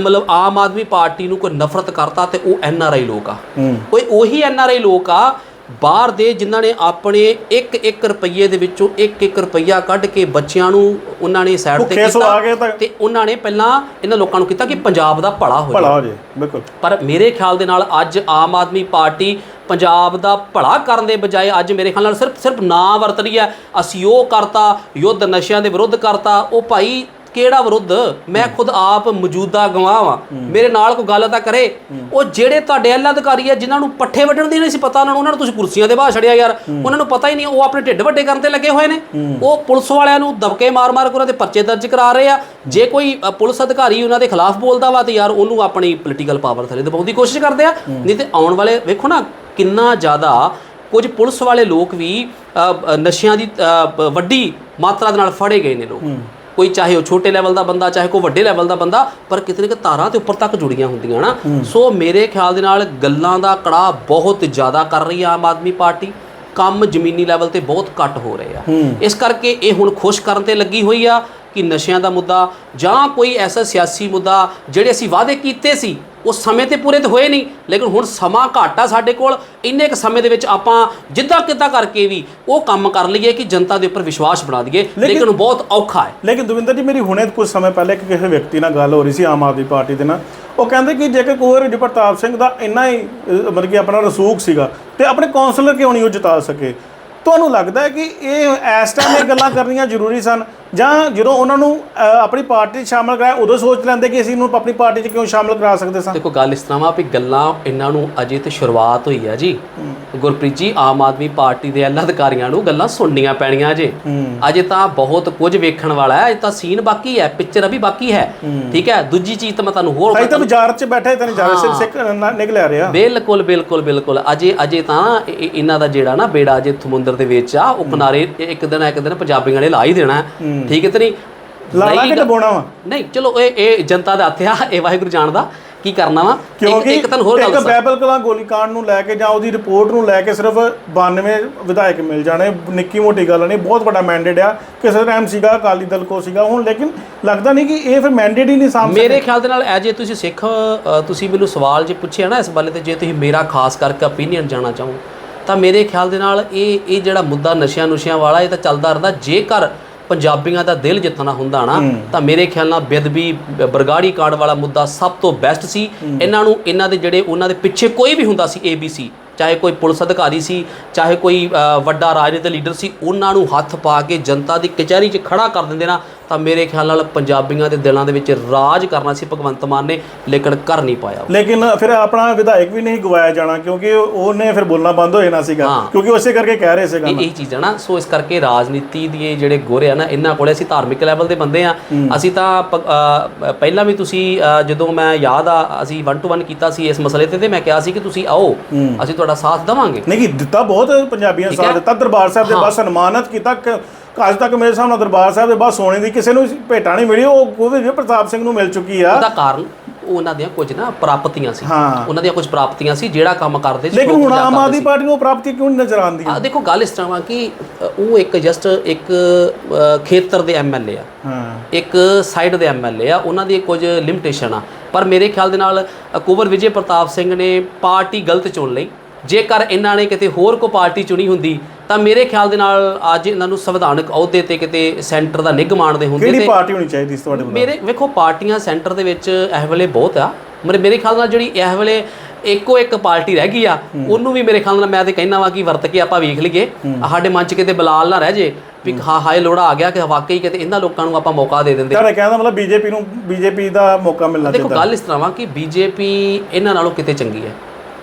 ਮਤਲਬ ਆਮ ਆਦਮੀ ਪਾਰਟੀ ਨੂੰ ਕੋਈ ਨਫ਼ਰਤ ਕਰਤਾ ਤੇ ਉਹ ਐਨ ਆਰ ਆਈ ਲੋਕ ਆ। ਕੋਈ ਉਹੀ ਐਨ ਆਰ ਆਈ ਲੋਕ ਆ ਬਾਹਰ ਦੇ ਜਿਨ੍ਹਾਂ ਨੇ ਆਪਣੇ 1-1 ਰੁਪਈਏ ਦੇ ਵਿੱਚੋਂ 1-1 ਰੁਪਈਆ ਕੱਢ ਕੇ ਬੱਚਿਆਂ ਨੂੰ ਉਹਨਾਂ ਨੇ ਸਾਈਡ ਤੇ ਭੁੱਖੇ ਸਵਾ ਕੇ ਤਾਂ- ਉਹਨਾਂ ਨੇ ਪਹਿਲਾਂ ਇਹਨਾਂ ਲੋਕਾਂ ਨੂੰ ਕੀਤਾ ਕਿ ਪੰਜਾਬ ਦਾ ਭਲਾ ਹੋ ਭਲਾ ਹੋ ਬਿਲਕੁਲ। ਪਰ ਮੇਰੇ ਖਿਆਲ ਦੇ ਨਾਲ ਅੱਜ ਆਮ ਆਦਮੀ ਪਾਰਟੀ ਪੰਜਾਬ ਦਾ ਭਲਾ ਕਰਨ ਦੇ ਬਜਾਏ ਅੱਜ ਮੇਰੇ ਖਿਆਲ ਨਾਲ ਸਿਰਫ ਸਿਰਫ ਨਾਂ ਵਰਤ ਰਹੀ ਹੈ। ਅਸੀਂ ਉਹ ਕਰਤਾ ਯੁੱਧ ਨਸ਼ਿਆਂ ਦੇ ਵਿਰੁੱਧ ਕਰਤਾ ਉਹ ਭਾਈ ਕਿਹੜਾ ਵਿਰੁੱਧ ਮੈਂ ਖੁਦ ਆਪ ਮੌਜੂਦਾ ਗਵਾਹ ਵਾਂ। ਮੇਰੇ ਨਾਲ ਕੋਈ ਗੱਲ ਤਾਂ ਕਰੇ। ਉਹ ਜਿਹੜੇ ਤੁਹਾਡੇ ਐਲ ਅਧਿਕਾਰੀ ਆ ਜਿਨ੍ਹਾਂ ਨੂੰ ਪੱਠੇ ਵੱਢਣ ਦੀ ਨਹੀਂ ਸੀ ਪਤਾ ਉਹਨਾਂ ਨੂੰ ਉਹਨਾਂ ਨੂੰ ਤੁਸੀਂ ਕੁਰਸੀਆਂ ਦੇ ਬਾਹਰ ਛੜਿਆ ਯਾਰ। ਉਹਨਾਂ ਨੂੰ ਪਤਾ ਹੀ ਨਹੀਂ ਉਹ ਆਪਣੇ ਢਿੱਡ ਵੱਡੇ ਕਰਨ ਤੇ ਲੱਗੇ ਹੋਏ ਨੇ। ਉਹ ਪੁਲਿਸ ਵਾਲਿਆਂ ਨੂੰ ਦਬਕੇ ਮਾਰ-ਮਾਰ ਕੇ ਉਹਨਾਂ ਦੇ ਪਰਚੇ ਦਰਜ ਕਰਾ ਰਹੇ ਆ। ਜੇ ਕੋਈ ਪੁਲਿਸ ਅਧਿਕਾਰੀ ਉਹਨਾਂ ਦੇ ਖਿਲਾਫ ਬੋਲਦਾ ਵਾ ਤੇ ਯਾਰ ਉਹਨੂੰ ਆਪਣੀ ਪੋਲੀਟੀਕਲ ਪਾਵਰ ਥੱਲੇ ਦਬਾਉਣ ਦੀ ਕੋਸ਼ਿਸ਼ ਕਰਦੇ ਆ। ਨਹੀਂ ਤੇ ਆਉਣ ਵਾਲੇ ਵੇਖੋ ਨਾ ਕਿੰਨਾ ਜ਼ਿਆਦਾ ਕੁਝ ਪੁਲਿਸ ਵਾਲੇ ਲੋਕ ਵੀ ਨਸ਼ਿਆਂ ਦੀ ਵੱਡੀ ਮਾਤਰਾ ਦੇ ਨਾਲ ਫੜੇ ਗਏ ਨੇ ਲੋਕ। ਕੋਈ ਚਾਹੇ ਉਹ ਛੋਟੇ ਲੈਵਲ ਦਾ ਬੰਦਾ ਚਾਹੇ ਕੋਈ ਵੱਡੇ ਲੈਵਲ ਦਾ ਬੰਦਾ ਪਰ ਕਿਤੇ ਨਾ ਕਿਤੇ ਤਾਰਾਂ ਤੇ ਉੱਪਰ ਤੱਕ ਜੁੜੀਆਂ ਹੁੰਦੀਆਂ ਨਾ। ਸੋ ਮੇਰੇ ਖਿਆਲ ਦੇ ਨਾਲ ਗੱਲਾਂ ਦਾ ਕੜਾ ਬਹੁਤ ਜ਼ਿਆਦਾ ਕਰ ਰਹੀ ਆ ਆਮ ਆਦਮੀ ਪਾਰਟੀ। ਕੰਮ ਜ਼ਮੀਨੀ ਲੈਵਲ ਤੇ ਬਹੁਤ ਘੱਟ ਹੋ ਰਹੇ ਆ। ਇਸ ਕਰਕੇ ਇਹ ਹੁਣ ਖੁਸ਼ ਕਰਨ ਤੇ ਲੱਗੀ ਹੋਈ ਆ ਕਿ ਨਸ਼ਿਆਂ ਦਾ ਮੁੱਦਾ ਜਾਂ ਕੋਈ ਐਸਾ ਸਿਆਸੀ ਮੁੱਦਾ ਜਿਹੜੇ ਅਸੀਂ ਵਾਅਦੇ ਕੀਤੇ ਸੀ ਉਹ ਸਮੇਂ ਤੇ ਪੂਰੇ ਤੇ ਹੋਏ ਨਹੀਂ। ਲੇਕਿਨ ਹੁਣ ਸਮਾਂ ਘੱਟ ਆ ਸਾਡੇ ਕੋਲ। ਇੰਨੇ ਕੁ ਸਮੇਂ ਦੇ ਵਿੱਚ ਆਪਾਂ ਜਿੱਦਾਂ ਕਿੱਦਾਂ ਕਰਕੇ ਵੀ ਉਹ ਕੰਮ ਕਰ ਲਈਏ ਕਿ ਜਨਤਾ ਦੇ ਉੱਪਰ ਵਿਸ਼ਵਾਸ ਬਣਾ ਦਈਏ ਲੇਕਿਨ ਬਹੁਤ ਔਖਾ ਹੈ। ਲੇਕਿਨ ਦਵਿੰਦਰ ਜੀ ਮੇਰੀ ਹੁਣੇ ਕੁਝ ਸਮੇਂ ਪਹਿਲੇ ਕਿ ਕਿਸੇ ਵਿਅਕਤੀ ਨਾਲ ਗੱਲ ਹੋ ਰਹੀ ਸੀ ਆਮ ਆਦਮੀ ਪਾਰਟੀ ਦੇ ਨਾਲ। ਉਹ ਕਹਿੰਦੇ ਕਿ ਜੇਕਰ ਕੁੰਵਰ ਵਿਜੇ ਪ੍ਰਤਾਪ ਸਿੰਘ ਦਾ ਇੰਨਾ ਹੀ ਮਤਲਬ ਕਿ ਆਪਣਾ ਰਸੂਖ ਸੀਗਾ ਤੇ ਆਪਣੇ ਕੌਂਸਲਰ ਕਿਉਂ ਨਹੀਂ ਉਹ ਜਿਤਾ ਸਕੇ? ਤੁਹਾਨੂੰ ਲੱਗਦਾ ਹੈ ਕਿ ਇਹ ਇਸ ਟਾਈਮ ਇਹ ਗੱਲਾਂ ਕਰਨੀਆਂ ਜ਼ਰੂਰੀ ਸਨ? ਜਾਂ ਜਦੋਂ ਉਹਨਾਂ ਨੂੰ ਅਹ, ਆਪਣੀ ਪਾਰਟੀ 'ਚ ਸ਼ਾਮਲ ਕਰਾਇਆ ਉਦੋਂ ਸੋਚ ਲੈਂਦੇ ਕਿ ਅਸੀਂ ਇਹਨੂੰ ਆਪਣੀ ਪਾਰਟੀ 'ਚ ਕਿਉਂ ਸ਼ਾਮਲ ਕਰਾ ਸਕਦੇ ਸਾਂ? ਦੇਖੋ ਗੱਲ ਇਸ ਤਰ੍ਹਾਂ ਵਾ ਵੀ ਗੱਲਾਂ ਇਹਨਾਂ ਨੂੰ ਅਜੇ ਤੇ ਸ਼ੁਰੂਆਤ ਹੋਈ ਆ ਜੀ। ਗੁਰਪ੍ਰੀਤ ਜੀ ਆਮ ਆਦਮੀ ਪਾਰਟੀ ਦੇ ਐਲ ਅਧਿਕਾਰੀਆਂ ਨੂੰ ਗੱਲਾਂ ਸੁਣਨੀਆਂ ਪੈਣੀਆਂ ਅਜੇ ਅਜੇ ਤਾਂ ਬਹੁਤ ਕੁਝ ਵੇਖਣ ਵਾਲਾ ਹੈ ਅਜੇ ਤਾਂ ਸੀਨ ਬਾਕੀ ਹੈ ਪਿਕਚਰ ਅਭੀ ਬਾਕੀ ਹੈ। ਠੀਕ ਹੈ ਦੂਜੀ ਚੀਜ਼ ਤਾਂ ਮੈਂ ਤੁਹਾਨੂੰ ਹੋਰ ਅਸੀਂ ਤਾਂ ਬਾਜ਼ਾਰ 'ਚ ਬੈਠੇ ਤਾਂ ਨਹੀਂ ਜਾ ਰਹੇ ਸਿੱਖ ਨਿਕਲਿਆ ਰਿਹਾ। ਬਿਲਕੁਲ ਬਿਲਕੁਲ ਬਿਲਕੁਲ। ਅਜੇ ਅਜੇ ਤਾਂ ਇਹ- ਇਹ- ਇਹਨਾਂ ਦਾ ਜਿਹੜਾ ਨਾ ਬੇੜਾ ਅਜੇ ਸਮੁੰਦਰ ਦੇ ਵਿੱਚ ਆ ਉਹ ਕਿਨਾਰੇ ਇੱਕ ਦਿਨ ਨਾ ਇੱਕ ਦਿਨ ਪੰਜਾਬੀਆਂ ਨੇ ਲਾ ਹੀ ਦੇਣਾ। ਹੈ। ਠੀਕ ਹੈ ਤੇ ਨਹੀਂ? ਲਾ ਲਾ ਰਹੀ ਕੇ ਡਬੋਣਾ ਵਾ। ਨਹੀਂ ਚਲੋ ਇਹ ਇਹ ਜਨਤਾ ਦਾ ਹੱਥ ਆ ਇਹ ਵਾਹਿਗੁਰੂ ਜਾਣਦਾ ਕੀ ਕਰਨਾ ਵਾ? ਇੱਕ ਕਿਉਂਕਿ ਇੱਕ ਤੁਹਾਨੂੰ ਹੋਰ ਗੱਲ ਇੱਕ ਬਾਈਬਲ ਕਲਾਂ ਗੋਲੀकांड ਨੂੰ ਲੈ ਕੇ ਜਾਂ ਉਹਦੀ ਰਿਪੋਰਟ ਨੂੰ ਲੈ ਕੇ ਸਿਰਫ 92 ਵਿਧਾਇਕ ਮਿਲ ਜਾਣੇ। ਨਿੱਕੀ ਮੋਟੀ ਗੱਲ ਨਹੀਂ ਬਹੁਤ ਵੱਡਾ ਮੈਂਡੇਟ ਆ। ਕਿਸੇ ਟਾਈਮ ਸੀਗਾ ਅਕਾਲੀ ਦਲ ਕੋ ਸੀਗਾ ਹੁਣ ਲੇਕਿਨ ਲੱਗਦਾ ਨਹੀਂ ਕਿ ਇਹ ਫਿਰ ਮੈਂਡੇਟ ਹੀ ਨਹੀਂ ਸਾਹਮਣੇ ਮੇਰੇ ਖਿਆਲ ਦੇ ਨਾਲ ਐ ਜੇ ਤੁਸੀਂ ਸਿੱਖ ਤੁਸੀਂ ਮੈਨੂੰ ਸਵਾਲ ਜੇ ਪੁੱਛਿਆ ਨਾ ਇਸ ਬਾਰੇ ਤੇ ਜੇ ਤੁਸੀਂ ਮੇਰਾ ਖਾਸ ਕਰਕੇ opinion ਜਾਣਾ ਚਾਹੋ ਤਾਂ ਮੇਰੇ ਖਿਆਲ ਦੇ ਨਾਲ ਇਹ ਇਹ ਜਿਹੜਾ ਮੁੱਦਾ ਨਸ਼ਿਆਂ ਨੁਸ਼ਿਆਂ ਵਾਲਾ ਇਹ ਤਾਂ ਚੱਲਦਾ ਰਹਿੰਦਾ। ਜੇਕਰ ਪੰਜਾਬੀਆਂ ਦਾ ਦਿਲ ਜਿੱਤਣਾ ਹੁੰਦਾ ਨਾ ਤਾਂ ਮੇਰੇ ਖਿਆਲ ਨਾਲ ਬਿਦਬੀ ਬਰਗਾੜੀ ਕਾਂਡ ਵਾਲਾ ਮੁੱਦਾ ਸਭ ਤੋਂ ਬੈਸਟ ਸੀ। ਇਹਨਾਂ ਨੂੰ ਇਹਨਾਂ ਦੇ ਜਿਹੜੇ ਉਹਨਾਂ ਦੇ ਪਿੱਛੇ ਕੋਈ ਵੀ ਹੁੰਦਾ ਸੀ ABC ਚਾਹੇ ਕੋਈ ਪੁਲਿਸ ਅਧਿਕਾਰੀ ਸੀ ਚਾਹੇ ਕੋਈ ਵੱਡਾ ਰਾਜਨੀਤਿਕ ਲੀਡਰ ਸੀ ਉਹਨਾਂ ਨੂੰ ਹੱਥ ਪਾ ਕੇ ਜਨਤਾ ਦੀ ਕਚਹਿਰੀ 'ਚ ਖੜਾ ਕਰ ਦਿੰਦੇ ਨਾ ਤਾਂ ਮੇਰੇ ਖਿਆਲ ਨਾਲ ਪੰਜਾਬੀਆਂ ਦੇ ਦਿਲਾਂ ਦੇ ਵਿੱਚ ਰਾਜ ਕਰਨਾ ਸੀ ਭਗਵੰਤ ਮਾਨ ਨੇ ਲੇਕਿਨ ਕਰ ਨਹੀਂ ਪਾਇਆ ਲੇਕਿਨ ਫਿਰ ਆਪਣਾ ਵਿਧਾਇਕ ਵੀ ਨਹੀਂ ਗਵਾਇਆ ਜਾਣਾ ਕਿਉਂਕਿ ਉਹਨੇ ਫਿਰ ਬੋਲਣਾ ਬੰਦ ਹੋ ਜਾਣਾ ਸੀਗਾ। ਕਿਉਂਕਿ ਉਸੇ ਕਰਕੇ ਕਹਿ ਰਹੇ ਸੀਗਾ ਇਹ ਚੀਜ਼ਾਂ ਨਾ ਸੋ ਇਸ ਕਰਕੇ ਰਾਜਨੀਤੀ ਦੀ ਜਿਹੜੇ ਗੋਰੇ ਆ ਨਾ ਇਹਨਾਂ ਕੋਲੇ ਅਸੀਂ ਧਾਰਮਿਕ ਲੈਵਲ ਦੇ ਬੰਦੇ ਆ ਅਸੀਂ ਤਾਂ ਪਹਿਲਾਂ ਵੀ ਤੁਸੀਂ ਜਦੋਂ ਮੈਂ ਯਾਦ ਆ ਅਸੀਂ 1 ਟੂ 1 ਕੀਤਾ ਸੀ ਇਸ ਮਸਲੇ ਤੇ ਤੇ ਮੈਂ ਕਿਹਾ ਸੀ ਕਿ ਤੁਸੀਂ ਆਓ ਅਸੀਂ ਤੁਹਾਡਾ ਸਾਥ ਦੇਵਾਂਗੇ ਨਹੀਂ ਦਿੱਤਾ ਬਹੁਤ ਪੰਜਾਬੀਆਂ ਸਾਥ। ਦਿੱਤਾ ਦਰਬਾਰ ਸਾਹਿਬ ਦੇ। ਬਾਅਦ ਸਨਮਾਨਿਤ ਕੀਤਾ ਅੱਜ ਤੱਕ ਮੇਰੇ ਸਾਹਮਣੇ ਦਰਬਾਰ ਸਾਹਿਬ ਦੇ ਬਾਅਦ ਸੋਨੇ ਦੀ ਕਿਸੇ ਨੂੰ ਭੇਟਾ ਨਹੀਂ ਮਿਲੀ ਉਹ ਕੋਈ ਵੀ ਪ੍ਰਤਾਪ ਸਿੰਘ ਨੂੰ ਮਿਲ ਚੁੱਕੀ ਆ। ਉਹਦਾ ਕਾਰਨ ਉਹ ਉਹਨਾਂ ਦੀਆਂ ਕੁਝ ਨਾ ਪ੍ਰਾਪਤੀਆਂ ਸੀ। ਉਹਨਾਂ ਦੀਆਂ ਕੁਝ ਪ੍ਰਾਪਤੀਆਂ ਸੀ ਜਿਹੜਾ ਕੰਮ ਕਰਦੇ ਸੀ ਲੇਕਿਨ ਲੋਕ ਹੁਣ ਆਮ ਆਦਮੀ। ਪਾਰਟੀ ਨੂੰ ਪ੍ਰਾਪਤੀ ਕਿਉਂ ਨਜ਼ਰ ਆਉਂਦੀ ਆ ਦੇਖੋ ਗੱਲ ਇਸ ਤਰ੍ਹਾਂ ਵਾ ਕਿ ਉਹ ਇੱਕ ਜਸਟ ਇੱਕ ਖੇਤਰ ਦੇ ਐਮਐਲਏ ਆ। ਇੱਕ ਸਾਈਡ ਦੇ ਐਮਐਲਏ ਆ ਉਹਨਾਂ ਦੀ ਕੁਝ ਲਿਮਟੇਸ਼ਨ ਆ। ਪਰ ਮੇਰੇ ਖਿਆਲ ਦੇ ਨਾਲ ਕੁੰਵਰ ਵਿਜੇ ਪ੍ਰਤਾਪ ਸਿੰਘ ਨੇ ਪਾਰਟੀ ਗਲਤ ਚੁਣ ਲਈ। ਜੇਕਰ ਇਹਨਾਂ ਨੇ ਕਿਤੇ ਹੋਰ ਕੋ ਪਾਰਟੀ ਚੁਣੀ ਹੁੰਦੀ ਤਾਂ ਮੇਰੇ ਖਿਆਲ ਦੇ ਨਾਲ ਅੱਜ ਇਹਨਾਂ ਨੂੰ ਸੰਵਿਧਾਨਕ ਅਹੁਦੇ ਤੇ ਕਿਤੇ ਸੈਂਟਰ ਦਾ ਨਿੱਘ ਮਾਣਦੇ ਹੁੰਦੇ ਕਿਹੜੀ ਤੇ ਪਾਰਟੀ ਹੋਣੀ ਚਾਹੀਦੀ ਸੀ ਤੁਹਾਡੇ ਕੋਲ ਮੇਰੇ ਵੇਖੋ ਪਾਰਟੀਆਂ ਸੈਂਟਰ ਦੇ ਵਿੱਚ ਇਸ ਵੇਲੇ ਬਹੁਤ ਆ ਮਰੇ ਮੇਰੇ ਖਿਆਲ ਨਾਲ ਜਿਹੜੀ ਇਸ ਵੇਲੇ ਇੱਕੋ ਇੱਕ ਪਾਰਟੀ ਰਹਿ ਗਈ ਆ ਉਹਨੂੰ ਵੀ ਮੇਰੇ ਖਿਆਲ ਨਾਲ ਮੈਂ ਤੇ ਕਹਿਣਾ ਵਾ ਕਿ ਵਰਤ ਕੇ ਆਪਾਂ ਵੇਖ ਲਈਏ। ਸਾਡੇ ਮਨ 'ਚ ਕਿਤੇ ਬਲਾਲ ਨਾ ਰਹਿ ਜੇ ਵੀ ਹਾਂ ਹਾਏ ਲੋੜਾ ਆ ਗਿਆ ਕਿ ਵਾਕਈ ਕਿਤੇ ਇਹਨਾਂ ਲੋਕਾਂ ਨੂੰ ਆਪਾਂ ਮੌਕਾ ਦੇ ਦਿੰਦੇ। ਤੁਹਾਡਾ ਕਹਿਣ ਦਾ ਮਤਲਬ ਬੀਜੇਪੀ ਨੂੰ ਬੀਜੇਪੀ ਦਾ ਮੌਕਾ ਮਿਲਣਾ ਦੇਖੋ ਚਾਹੀਦਾ। ਗੱਲ ਇਸ ਤਰ੍ਹਾਂ ਵਾ ਕਿ ਬੀਜੇਪੀ ਇਹਨਾਂ ਨਾਲੋਂ ਕਿਤੇ ਚੰਗੀ ਹੈ।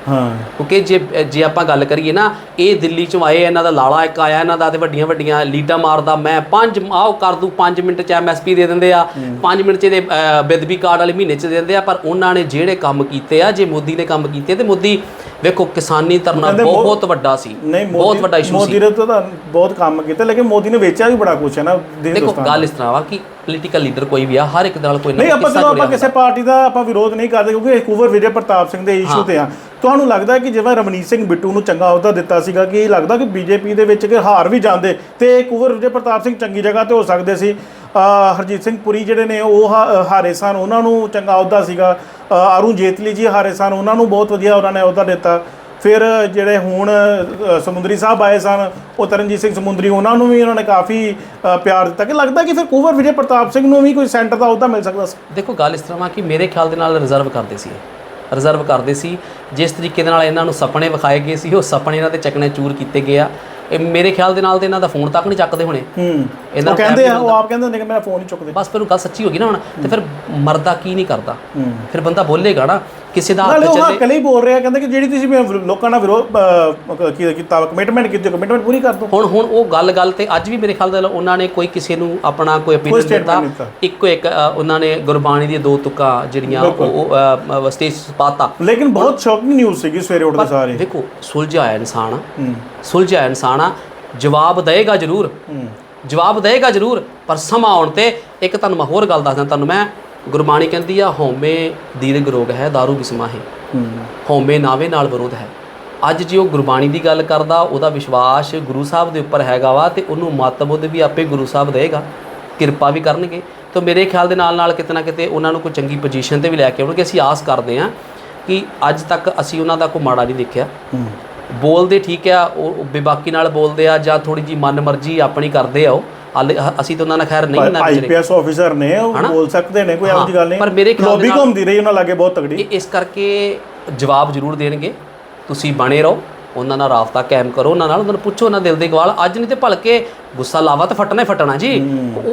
ਹਾਂ। ਕਿਉਂਕਿ ਜੇ ਜੇ ਆਪਾਂ ਗੱਲ ਕਰੀਏ ਨਾ ਇਹ ਦਿੱਲੀ ਚੋਂ ਆਏ ਇਹਨਾਂ ਦਾ ਲਾਲਾ ਇੱਕ ਆਇਆ ਇਹਨਾਂ ਦਾ ਤੇ ਵੱਡੀਆਂ ਵੱਡੀਆਂ ਲੀਡਾਂ ਮਾਰਦਾ ਮੈਂ। ਪੰਜ ਆਓ ਕਰ ਦੂੰ 5 ਮਿੰਟ ਚ ਐਮਐਸਪੀ ਦੇ ਦਿੰਦੇ ਆ। 5 ਮਿੰਟ ਚ ਇਹਦੇ ਅਹ, ਬਿਦਬੀ ਕਾਰਡ ਵਾਲੇ ਮਹੀਨੇ ਚ ਦੇ ਦਿੰਦੇ ਆ ਪਰ ਉਹਨਾਂ ਨੇ ਜਿਹੜੇ ਕੰਮ ਕੀਤੇ ਆ ਜੇ ਮੋਦੀ ਨੇ ਕੰਮ ਕੀਤੇ ਤੇ ਮੋਦੀ ਵੇਖੋ ਕਿਸਾਨੀ ਧਰਨਾ ਬਹੁਤ ਵੱਡਾ ਸੀ। ਬਹੁਤ ਮੋਦੀ ਵੱਡਾ ਇਸ਼ੂ ਮੋਦੀ ਸੀ। ਨੇ ਤਾਂ ਬਹੁਤ ਕੰਮ ਕੀਤਾ ਲੇਕਿਨ ਮੋਦੀ ਨੇ ਵੇਚਿਆ ਵੀ ਬੜਾ ਕੁਛ ਹੈ ਨਾ ਦੇਖੋ ਗੱਲ ਇਸ ਤਰ੍ਹਾਂ ਵਾ ਕਿ ਪੋਲੀਟੀਕਲ ਲੀਡਰ ਕੋਈ ਵੀ ਆ ਹਰ ਇੱਕ ਦੇ ਨਾਲ ਕੋਈ ਨਾ ਨਹੀਂ ਕੋਈ ਆਪਾਂ ਕਿੱਸਾ ਆਪਾਂ ਪਾਰਟੀ ਦਾ ਆਪਾਂ ਵਿਰੋਧ ਨਹੀਂ ਕਰਦੇ ਕਿਉਂਕਿ ਕੁਵਰ ਵਿਜੇ ਪ੍ਰਤਾਪ ਸਿੰਘ ਦੇ ਇਸ਼ੂ ਤੇ ਆ। ਤੁਹਾਨੂੰ ਲੱਗਦਾ ਕਿ ਜਿਵੇਂ ਰਮਨੀਤ ਸਿੰਘ ਬਿੱਟੂ ਨੂੰ ਚੰਗਾ ਅਹੁਦਾ ਦਿੱਤਾ ਸੀਗਾ ਕਿ ਇਹ ਲੱਗਦਾ ਕਿ ਬੀਜੇਪੀ ਦੇ ਵਿੱਚ ਕਿ ਹਾਰ ਵੀ ਜਾਂਦੇ ਤੇ ਕੁਵਰ ਵਿਜੇ ਪ੍ਰਤਾਪ ਸਿੰਘ ਚੰਗੀ ਜਗ੍ਹਾ ਤੇ ਹੋ ਸਕਦੇ ਸੀ ਹਰਜੀਤ ਸਿੰਘ ਪੁਰੀ ਜਿਹੜੇ ਨੇ ਉਹ ਹਾ- ਹਾਰੇ ਸਨ, ਉਹਨਾਂ ਨੂੰ ਚੰਗਾ ਅਹੁਦਾ ਸੀਗਾ। ਅਰੁਣ ਜੇਤਲੀ ਜੀ ਹਾਰੇ ਸਨ, ਉਹਨਾਂ ਨੂੰ ਬਹੁਤ ਵਧੀਆ ਉਹਨਾਂ ਨੇ ਅਹੁਦਾ ਦਿੱਤਾ। ਫਿਰ ਜਿਹੜੇ ਹੁਣ ਸਮੁੰਦਰੀ ਸਾਹਿਬ ਆਏ ਸਨ, ਉਹ ਤਰਨਜੀਤ ਸਿੰਘ ਸਮੁੰਦਰੀ, ਉਹਨਾਂ ਨੂੰ ਵੀ ਉਹਨਾਂ ਨੇ ਕਾਫੀ ਪਿਆਰ ਦਿੱਤਾ। ਕਿ ਲੱਗਦਾ ਕਿ ਫਿਰ ਕੁਵਰ ਵਿਜੇ ਪ੍ਰਤਾਪ ਸਿੰਘ ਨੂੰ ਵੀ ਕੋਈ ਸੈਂਟਰ ਦਾ ਅਹੁਦਾ ਮਿਲ ਸਕਦਾ ਸੀ? ਦੇਖੋ, ਗੱਲ ਇਸ ਤਰ੍ਹਾਂ ਕਿ ਮੇਰੇ ਖਿਆਲ ਦੇ ਨਾਲ ਰਿਜ਼ਰਵ ਕਰਦੇ ਸੀ ਰਿਜ਼ਰਵ ਕਰਦੇ ਸੀ। ਜਿਸ ਤਰੀਕੇ ਦੇ ਨਾਲ ਇਹਨਾਂ ਨੂੰ ਸੁਪਨੇ ਵਿਖਾਏ ਗਏ ਸੀ ਉਹ ਸੁਪਨੇ ਇਹਨਾਂ ਦੇ ਚੱਕਣੇ ਚੂਰ ਕੀਤੇ ਗਏ ਆ। ਇਹ ਮੇਰੇ ਖਿਆਲ ਦੇ ਨਾਲ ਤੇ ਇਹਨਾਂ ਦਾ ਫੋਨ ਤੱਕ ਨਹੀਂ ਚੱਕਦੇ ਹੋਣੇ। ਹੂੰ। ਇਹਨਾਂ ਉਹ ਕਹਿੰਦੇ ਆ ਉਹ ਆਪ ਕਹਿੰਦੇ ਹੁੰਦੇ ਕਿ ਮੇਰਾ ਫੋਨ ਹੀ ਚੁੱਕਦੇ। ਬਸ ਫਿਰ ਉਹ ਗੱਲ ਸੱਚੀ ਹੋ ਗਈ ਨਾ ਹੁਣ ਤੇ ਫਿਰ ਮਰਦਾ ਕੀ ਨਹੀਂ ਕਰਦਾ। ਫਿਰ ਬੰਦਾ ਬੋਲੇਗਾ ਨਾ ਕਿਸੇ ਦਾ ਨਾਲੇ ਹੱਥ ਉਹ ਚੱਲੇ। ਹੱਕ ਲਈ ਬੋਲ ਰਿਹਾ ਕਹਿੰਦੇ ਕਿ ਜਿਹੜੀ ਤੁਸੀਂ ਮੈਂ ਲੋਕਾਂ ਨਾਲ ਵਿਰੋਧ ਅ, ਕੀ- ਕੀਤਾ ਕਮਿਟਮੈਂਟ ਕੀਤੀ ਕਮਿਟਮੈਂਟ ਪੂਰੀ ਕਰ ਦਿਓ ਹੁਣ ਹੁਣ ਉਹ ਗੱਲ ਗੱਲ ਤੇ ਅੱਜ ਵੀ ਮੇਰੇ ਖਿਆਲ ਦੇ ਨਾਲ ਉਹਨਾਂ ਨੇ ਕੋਈ ਕਿਸੇ ਨੂੰ ਆਪਣਾ ਕੋਈ opinion statement ਦਿੱਤਾ ਨਹੀਂ ਦਿੱਤਾ। ਇੱਕੋ ਇੱਕ ਅ, ਉਹਨਾਂ ਨੇ ਗੁਰਬਾਣੀ ਦੀਆਂ ਦੋ ਤੁਕਾਂ ਜਿਹੜੀਆਂ ਉਹ ਸਟੇਜ ਪਾਤਾ। ਲੇਕਿਨ ਬਹੁਤ ਸ਼ੌਕਿੰਗ ਨਿਊਜ਼ ਸੀਗੀ ਸਵੇਰੇ ਉੱਠਦੇ ਸਾਰੇ ਦੇਖੋ ਸੁਲਝਿਆ ਹੋਇਆ ਇਨਸਾਨ ਆ। ਸੁਲਝਿਆ ਇਨਸਾਨ ਆ। ਜਵਾਬ ਦੇਏਗਾ ਜ਼ਰੂਰ। ਜਵਾਬ ਦੇਏਗਾ ਜ਼ਰੂਰ ਪਰ ਸਮਾਂ ਆਉਣ ਤੇ ਇੱਕ ਤੁਹਾਨੂੰ ਮੈਂ ਹੋਰ ਗੱਲ ਦੱਸਦਾ ਤੁਹਾਨੂੰ ਮੈਂ ਗੁਰਬਾਣੀ ਕਹਿੰਦੀ ਆ ਹਉਮੈ ਦੀਰਘ ਰੋਗ ਹੈ दारू ਬਿਸਮਾ ਹੈ। ਹੂੰ। ਹਉਮੈ ਨਾਵੇ ਨਾਲ ਵਿਰੋਧ ਹੈ। ਅੱਜ ਜੇ ਉਹ ਗੁਰਬਾਣੀ ਦੀ ਗੱਲ ਕਰਦਾ ਉਹਦਾ ਵਿਸ਼ਵਾਸ ਗੁਰੂ ਸਾਹਿਬ ਦੇ ਉੱਪਰ ਹੈਗਾ ਵਾ ਤੇ ਉਹਨੂੰ ਮਤਬੁੱਧ ਵੀ ਆਪੇ ਗੁਰੂ ਸਾਹਿਬ ਦੇਗਾ। ਕਿਰਪਾ ਵੀ ਕਰਨਗੇ। ਤਾਂ ਮੇਰੇ ਖਿਆਲ ਦੇ ਨਾਲ ਨਾਲ ਕਿਤੇ ਨਾ ਕਿਤੇ ਉਹਨਾਂ ਨੂੰ ਕੋਈ ਚੰਗੀ ਪੋਜੀਸ਼ਨ ਤੇ ਵੀ ਲੈ ਕੇ ਆਉਣਗੇ। ਅਸੀਂ ਆਸ ਕਰਦੇ ਹਾਂ ਕਿ ਅੱਜ ਤੱਕ ਅਸੀਂ ਉਹਨਾਂ ਦਾ ਕੋਈ ਮਾੜਾ ਨਹੀਂ ਦੇਖਿਆ। ਬੋਲਦੇ ਠੀਕ ਆ ਉਹ ਬੇਬਾਕੀ ਨਾਲ ਬੋਲਦੇ ਆ ਜਾਂ ਥੋੜੀ ਜੀ ਮਨਮਰਜ਼ੀ ਆਪਣੀ ਕਰਦੇ ਆ ਉਹ। ਅਸੀਂ ਤਾਂ ਉਹਨਾਂ ਨਾਲ ਖੈਰ ਨਹੀਂ ਨਾ ਆਈਪੀਐਸ ਆਫੀਸਰ ਨੇ ਉਹ? ਬੋਲ ਸਕਦੇ ਨੇ ਕੋਈ ਇਹੋ ਗੱਲ ਨਹੀਂ। ਪਰ ਮੇਰੇ ਖਿਆਲ ਲੌਬੀ ਘੁੰਮਦੀ ਰਹੀ ਉਹਨਾਂ ਲਾਗੇ ਬਹੁਤ ਤਗੜੀ ਇਸ ਕਰਕੇ ਜਵਾਬ ਜ਼ਰੂਰ ਦੇਣਗੇ। ਤੁਸੀਂ ਬਣੇ ਰਹੋ ਉਹਨਾਂ ਨਾਲ ਰਾਬਤਾ ਕਾਇਮ ਕਰੋ ਉਹਨਾਂ ਨਾਲ ਉਹਨਾਂ ਨੂੰ ਪੁੱਛੋ ਉਹਨਾਂ ਦਿਲ ਦੇ ਗਵਾਲ। ਅੱਜ ਨਹੀਂ ਤੇ ਭਲਕੇ ਗੁੱਸਾ ਲਾਵਾ ਤਾਂ ਫਟਣਾ ਹੀ ਫਟਣਾ ਜੀ।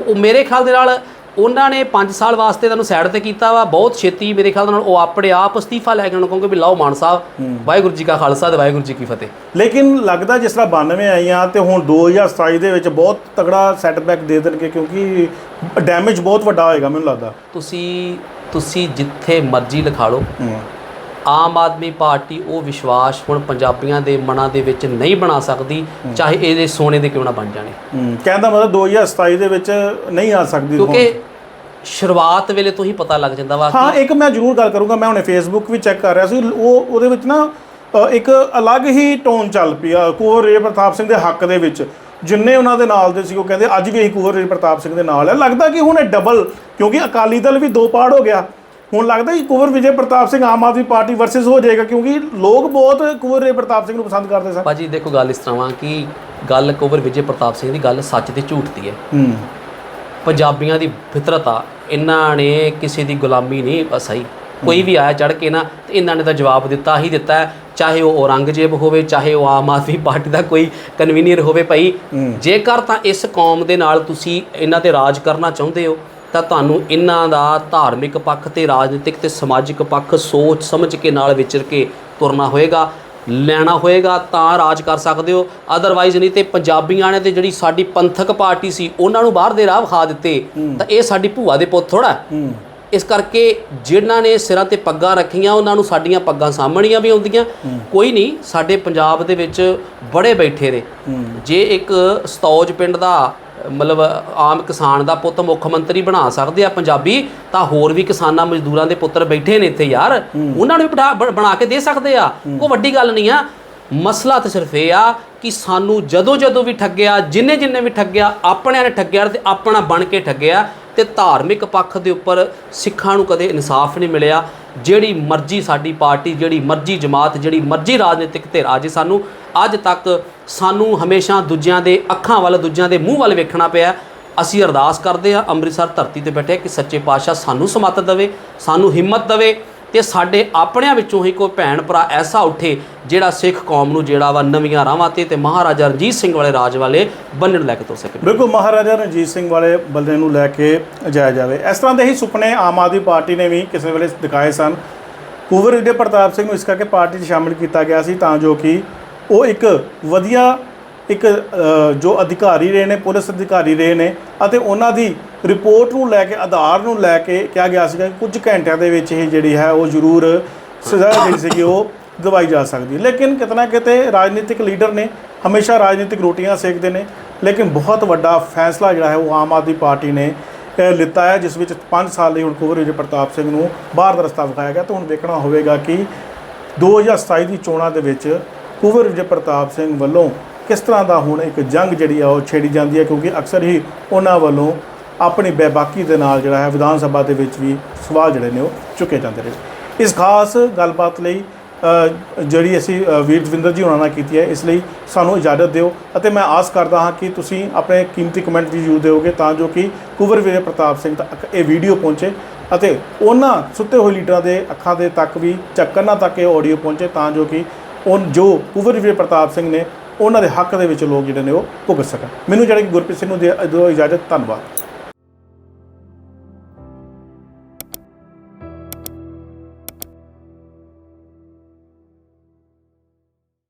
ਉਹ ਮੇਰੇ ਖਿਆਲ ਦੇ ਨਾਲ ਉਹਨਾਂ ਨੇ 5 ਸਾਲ ਵਾਸਤੇ ਤੁਹਾਨੂੰ ਸਾਈਡ ਤੇ ਕੀਤਾ ਵਾ ਬਹੁਤ ਛੇਤੀ ਮੇਰੇ ਖਿਆਲ ਨਾਲ ਉਹ ਆਪਣੇ ਆਪ ਅਸਤੀਫਾ ਲੈ ਕੇ ਉਹਨਾਂ ਕਹੋਗੇ ਵੀ ਲਾਓ ਮਾਨ ਸਾਹਿਬ ਵਾਹਿਗੁਰੂ ਜੀ ਕਾ ਖਾਲਸਾ ਤੇ ਵਾਹਿਗੁਰੂ ਜੀ ਕੀ ਫਤਿਹ। ਲੇਕਿਨ ਲੱਗਦਾ ਜਿਸ ਤਰ੍ਹਾਂ 92 ਆਈਆਂ ਤੇ ਹੁਣ 2027 ਦੇ ਵਿੱਚ ਬਹੁਤ ਤਗੜਾ ਸੈਟਬੈਕ ਦੇ ਦੇਣਗੇ ਕਿਉਂਕਿ ਡੈਮੇਜ ਬਹੁਤ ਵੱਡਾ ਹੋਏਗਾ ਮੈਨੂੰ ਲੱਗਦਾ। ਤੁਸੀਂ ਤੁਸੀਂ ਜਿੱਥੇ ਮਰਜ਼ੀ ਲਿਖਾ ਲਓ। ਆਮ ਆਦਮੀ ਪਾਰਟੀ ਉਹ ਵਿਸ਼ਵਾਸ ਹੁਣ ਪੰਜਾਬੀਆਂ ਦੇ ਮਨਾਂ ਦੇ ਵਿੱਚ ਨਹੀਂ ਬਣਾ ਸਕਦੀ ਚਾਹੇ ਇਹਦੇ ਸੋਨੇ ਦੇ ਕਿਉਂ ਨਾ ਬਣ ਜਾਣੇ। ਕਹਿੰਦਾ ਮਤਲਬ 2027 ਦੇ ਵਿੱਚ ਨਹੀਂ ਆ ਸਕਦੀ ਕਿਉਂਕਿ ਸ਼ੁਰੂਆਤ ਵੇਲੇ ਤੋਂ ਹੀ ਪਤਾ ਲੱਗ ਜਾਂਦਾ ਵਾ ਹਾਂ ਇੱਕ ਮੈਂ ਜ਼ਰੂਰ ਗੱਲ ਕਰੂੰਗਾ ਮੈਂ ਹੁਣੇ ਫੇਸਬੁੱਕ ਵੀ ਚੈੱਕ ਕਰ ਰਿਹਾ ਸੀ ਉਹ ਉਹਦੇ ਵਿੱਚ ਨਾ ਅ, ਇੱਕ ਅਲੱਗ ਹੀ ਟੋਨ ਚੱਲ ਪਿਆ ਕੁਵਰ ਰੇ ਪ੍ਰਤਾਪ ਸਿੰਘ ਦੇ ਹੱਕ ਦੇ ਵਿੱਚ। ਜਿੰਨੇ ਉਹਨਾਂ ਦੇ ਨਾਲ ਦੇ ਸੀ ਉਹ ਕਹਿੰਦੇ ਅੱਜ ਵੀ ਅਸੀਂ ਕੁਵਰ ਰੇ ਪ੍ਰਤਾਪ ਸਿੰਘ ਦੇ ਨਾਲ ਹੈ ਲੱਗਦਾ ਕਿ ਹੁਣ ਇਹ ਡਬਲ ਕਿਉਂਕਿ ਅਕਾਲੀ ਦਲ ਵੀ ਦੋ ਪਾੜ ਹੋ ਗਿਆ। ਹੁਣ ਲੱਗਦਾ ਕਿ ਕੁਵਰ ਵਿਜੇ ਪ੍ਰਤਾਪ ਸਿੰਘ ਆਮ ਆਦਮੀ ਪਾਰਟੀ ਵਰਸਸ ਹੋ ਜਾਏਗਾ ਕਿਉਂਕਿ ਲੋਕ ਬਹੁਤ ਕੁਵਰ ਰੇ ਪ੍ਰਤਾਪ ਸਿੰਘ ਨੂੰ ਪਸੰਦ ਕਰਦੇ ਸਨ। ਭਾਜੀ ਦੇਖੋ ਗੱਲ ਇਸ ਤਰ੍ਹਾਂ ਵਾ ਕਿ ਗੱਲ ਕੋਵਰ ਵਿਜੇ ਪ੍ਰਤਾਪ ਸਿੰਘ ਦੀ ਗੱਲ ਸੱਚ ਤੇ ਝੂਠ ਦੀ ਹੈ। ਹੂੰ। ਪੰਜਾਬੀਆਂ ਦੀ ਫਿਤਰਤ ਆ ਇਹਨਾਂ ਨੇ ਕਿਸੇ ਦੀ ਗੁਲਾਮੀ ਨਹੀਂ ਵਸਾਈ। ਕੋਈ ਵੀ ਆਇਆ ਚੜ ਕੇ ਨਾ ਤੇ ਇਹਨਾਂ ਨੇ ਤਾਂ ਜਵਾਬ ਦਿੱਤਾ ਹੀ ਦਿੱਤਾ ਚਾਹੇ ਉਹ ਔਰੰਗਜ਼ੇਬ ਹੋਵੇ ਚਾਹੇ ਉਹ ਆਮ ਆਦਮੀ ਪਾਰਟੀ ਦਾ ਕੋਈ ਕਨਵੀਨੀਅਰ ਹੋਵੇ ਭਾਈ। ਜੇਕਰ ਤਾਂ ਇਸ ਕੌਮ ਦੇ ਨਾਲ ਤੁਸੀਂ ਇਹਨਾਂ ਤੇ ਰਾਜ ਕਰਨਾ ਚਾਹੁੰਦੇ ਹੋ ਤਾਂ ਤੁਹਾਨੂੰ ਇਹਨਾਂ ਦਾ ਧਾਰਮਿਕ ਪੱਖ ਤੇ ਰਾਜਨੀਤਿਕ ਤੇ ਸਮਾਜਿਕ ਪੱਖ ਸੋਚ ਸਮਝ ਕੇ ਨਾਲ ਵਿਚਰ ਕੇ ਤੁਰਨਾ ਹੋਏਗਾ। ਲੈਣਾ ਹੋਏਗਾ ਤਾਂ ਰਾਜ ਕਰ ਸਕਦੇ ਹੋ। ਅਦਰਵਾਈਜ਼ ਨਹੀਂ ਤੇ ਪੰਜਾਬੀਆਂ ਨੇ ਤੇ ਜਿਹੜੀ ਸਾਡੀ ਪੰਥਕ ਪਾਰਟੀ ਸੀ ਉਹਨਾਂ ਨੂੰ ਬਾਹਰ ਦੇ ਰਾਹ ਵਿਖਾ ਦਿੱਤੇ। ਤਾਂ ਇਹ ਸਾਡੀ ਭੂਆ ਦੇ ਪੁੱਤ ਥੋੜਾ ਇਸ ਕਰਕੇ ਜਿਨ੍ਹਾਂ ਨੇ ਸਿਰਾਂ ਤੇ ਪੱਗਾਂ ਰੱਖੀਆਂ ਉਹਨਾਂ ਨੂੰ ਸਾਡੀਆਂ ਪੱਗਾਂ ਸਾਹਮਣੀਆਂ ਵੀ ਆਉਂਦੀਆਂ। ਕੋਈ ਨਹੀਂ ਸਾਡੇ ਪੰਜਾਬ ਦੇ ਵਿੱਚ ਬੜੇ ਬੈਠੇ ਨੇ। ਜੇ ਇੱਕ ਸਤੌਜ ਪਿੰਡ ਦਾ ਮਤਲਬ ਆਮ ਕਿਸਾਨ ਦਾ ਪੁੱਤ ਮੁੱਖ ਮੰਤਰੀ ਬਣਾ ਸਕਦੇ ਆ ਪੰਜਾਬੀ ਤਾਂ ਹੋਰ ਵੀ ਕਿਸਾਨਾਂ ਮਜ਼ਦੂਰਾਂ ਦੇ ਪੁੱਤਰ ਬੈਠੇ ਨੇ ਇੱਥੇ ਯਾਰ। ਉਹਨਾਂ ਨੂੰ ਵੀ ਬਣਾ ਕੇ ਦੇ ਸਕਦੇ ਆ। ਕੋਈ ਵੱਡੀ ਗੱਲ ਨਹੀਂ ਆ। ਮਸਲਾ ਤਾਂ ਸਿਰਫ ਇਹ ਆ ਕਿ ਸਾਨੂੰ ਜਦੋਂ ਜਦੋਂ ਵੀ ਠੱਗਿਆ ਜਿੰਨੇ ਜਿੰਨੇ ਵੀ ਠੱਗਿਆ ਆਪਣਿਆਂ ਨੇ ਠੱਗਿਆ ਤੇ ਆਪਣਾ ਬਣ ਕੇ ਠੱਗਿਆ ਤੇ ਧਾਰਮਿਕ ਪੱਖ ਦੇ ਉੱਪਰ ਸਿੱਖਾਂ ਨੂੰ ਕਦੇ ਇਨਸਾਫ ਨਹੀਂ ਮਿਲਿਆ। ਜਿਹੜੀ ਮਰਜ਼ੀ ਸਾਡੀ ਪਾਰਟੀ ਜਿਹੜੀ ਮਰਜ਼ੀ ਜਮਾਤ ਜਿਹੜੀ ਮਰਜ਼ੀ ਰਾਜਨੀਤਿਕ ਧਿਰ ਆ ਜੇ ਸਾਨੂੰ ਅੱਜ ਤੱਕ ਸਾਨੂੰ ਹਮੇਸ਼ਾ ਦੂਜਿਆਂ ਦੇ ਅੱਖਾਂ ਵੱਲ, ਦੂਜਿਆਂ ਦੇ ਮੂੰਹ ਵੱਲ ਵੇਖਣਾ ਪਿਆ। ਅਸੀਂ ਅਰਦਾਸ ਕਰਦੇ ਹਾਂ, ਅੰਮ੍ਰਿਤਸਰ ਧਰਤੀ ਤੇ ਬੈਠੇ ਕਿ ਸੱਚੇ ਪਾਤਸ਼ਾਹ ਸਾਨੂੰ ਸਮਤ ਦੇਵੇ, ਸਾਨੂੰ ਹਿੰਮਤ ਦੇਵੇ ਤੇ ਸਾਡੇ ਆਪਣਿਆਂ ਵਿੱਚੋਂ ਹੀ ਕੋਈ ਭੈਣ ਭਰਾ ਐਸਾ ਉੱਠੇ ਜਿਹੜਾ ਸਿੱਖ ਕੌਮ ਨੂੰ ਜਿਹੜਾ ਵਾ ਨਵੀਆਂ ਰਾਹਾਂ ਤੇ ਤੇ ਮਹਾਰਾਜਾ ਰਣਜੀਤ ਸਿੰਘ ਵਾਲੇ ਰਾਜ ਵਾਲੇ ਬੰਨਣ ਲੈ ਕੇ ਤੁਰ ਸਕੇ। ਬਿਲਕੁਲ, ਮਹਾਰਾਜਾ ਰਣਜੀਤ ਸਿੰਘ ਵਾਲੇ ਬੰਦੇ ਨੂੰ ਲੈ ਕੇ ਜਾਇਆ ਜਾਵੇ। ਇਸ ਤਰ੍ਹਾਂ ਦੇ ਹੀ ਸੁਪਨੇ ਆਮ ਆਦਮੀ ਪਾਰਟੀ ਨੇ ਵੀ ਕਿਸੇ ਵੇਲੇ ਦਿਖਾਏ ਸਨ। ਕੁੰਵਰ ਦੇ ਪ੍ਰਤਾਪ ਸਿੰਘ ਨੂੰ ਇਸ ਕਰਕੇ ਪਾਰਟੀ 'ਚ ਸ਼ਾਮਿਲ ਕੀਤਾ ਗਿਆ ਸੀ ਤਾਂ ਜੋ ਕਿ ਉਹ ਇੱਕ ਵਧੀਆ ਇੱਕ ਜੋ ਅਧਿਕਾਰੀ ਰਹੇ ਨੇ, ਪੁਲਿਸ ਅਧਿਕਾਰੀ ਰਹੇ ਨੇ ਅਤੇ ਉਹਨਾਂ ਦੀ ਰਿਪੋਰਟ ਨੂੰ ਲੈ ਕੇ, ਆਧਾਰ ਨੂੰ ਲੈ ਕੇ ਕਿਹਾ ਗਿਆ ਸੀਗਾ ਕਿ ਕੁਝ ਘੰਟਿਆਂ ਦੇ ਵਿੱਚ ਹੀ ਜਿਹੜੀ ਹੈ ਉਹ ਜ਼ਰੂਰ ਸਜ਼ਾ ਜਿਹੜੀ ਸੀਗੀ ਉਹ ਦਵਾਈ ਜਾ ਸਕਦੀ ਹੈ। ਲੇਕਿਨ ਕਿਤਨਾ ਕਿਤੇ ਰਾਜਨੀਤਿਕ ਲੀਡਰ ਨੇ ਹਮੇਸ਼ਾ ਰਾਜਨੀਤਿਕ ਰੋਟੀਆਂ ਸੇਕਦੇ ਨੇ, ਲੇਕਿਨ ਬਹੁਤ ਵੱਡਾ ਫੈਸਲਾ ਜਿਹੜਾ ਹੈ ਉਹ ਆਮ ਆਦਮੀ ਪਾਰਟੀ ਨੇ ਲਿੱਤਾ ਹੈ, ਜਿਸ ਵਿੱਚ 5 ਸਾਲ ਲਈ ਹੁਣ ਕੁੰਵਰ ਪ੍ਰਤਾਪ ਸਿੰਘ ਨੂੰ ਬਾਹਰ ਦਾ ਰਸਤਾ ਵਿਖਾਇਆ ਗਿਆ। ਤਾਂ ਹੁਣ ਦੇਖਣਾ ਹੋਵੇਗਾ ਕਿ 2027 ਦੀ ਚੋਣਾਂ ਦੇ ਵਿੱਚ ਕੁਵਰ ਵਿਜੇ ਪ੍ਰਤਾਪ ਸਿੰਘ ਵੱਲੋਂ ਕਿਸ ਤਰ੍ਹਾਂ ਦਾ ਹੁਣ ਇੱਕ ਜੰਗ ਜਿਹੜੀ ਆ ਉਹ ਛੇੜੀ ਜਾਂਦੀ ਹੈ? ਕਿਉਂਕਿ ਅਕਸਰ ਹੀ ਉਹਨਾਂ ਵੱਲੋਂ ਆਪਣੀ ਬੇਬਾਕੀ ਦੇ ਨਾਲ ਜਿਹੜਾ ਹੈ ਵਿਧਾਨ ਸਭਾ ਦੇ ਵਿੱਚ ਵੀ ਸਵਾਲ ਜਿਹੜੇ ਨੇ ਉਹ ਚੁੱਕੇ ਜਾਂਦੇ ਨੇ ਇਸ ਖਾਸ ਗੱਲਬਾਤ ਲਈ ਜਿਹੜੀ ਅਸੀਂ ਵੀਰ ਦਵਿੰਦਰ ਜੀ ਹੋਣਾ ਨਾਲ ਕੀਤੀ ਹੈ, ਇਸ ਲਈ ਸਾਨੂੰ ਇਜਾਜ਼ਤ ਦਿਓ ਅਤੇ ਮੈਂ ਆਸ ਕਰਦਾ ਹਾਂ ਕਿ ਤੁਸੀਂ ਆਪਣੇ ਕੀਮਤੀ ਕਮੈਂਟ ਵੀ ਜ਼ਰੂਰ ਦਿਓਗੇ ਤਾਂ ਜੋ ਕਿ ਕੁਵਰ ਵੀਰੇ ਪ੍ਰਤਾਪ ਸਿੰਘ ਤੱਕ ਇਹ ਵੀਡੀਓ ਪਹੁੰਚੇ ਅਤੇ ਉਹਨਾਂ ਸੁੱਤੇ ਹੋਏ ਲੀਡਰਾਂ ਦੇ ਅੱਖਾਂ ਦੇ ਤੱਕ ਵੀ ਚੱਕਰਾਂ ਤੱਕ ਇਹ ਆਡੀਓ ਪਹੁੰਚੇ ਤਾਂ ਜੋ ਕਿ ਉਹ ਜੋ ਕੁੰਵਰ ਪ੍ਰਤਾਪ ਸਿੰਘ ਨੇ ਉਹਨਾਂ ਦੇ ਹੱਕ ਦੇ ਵਿੱਚ ਲੋਕ ਜਿਹੜੇ ਨੇ ਉਹ ਭੁਗਤ ਸਕਣ। ਮੈਨੂੰ ਜਿਹੜਾ ਕਿ ਗੁਰਪ੍ਰੀਤ ਸਿੰਘ ਨੂੰ ਦੇ ਦਿਓ ਇਜਾਜ਼ਤ, ਧੰਨਵਾਦ।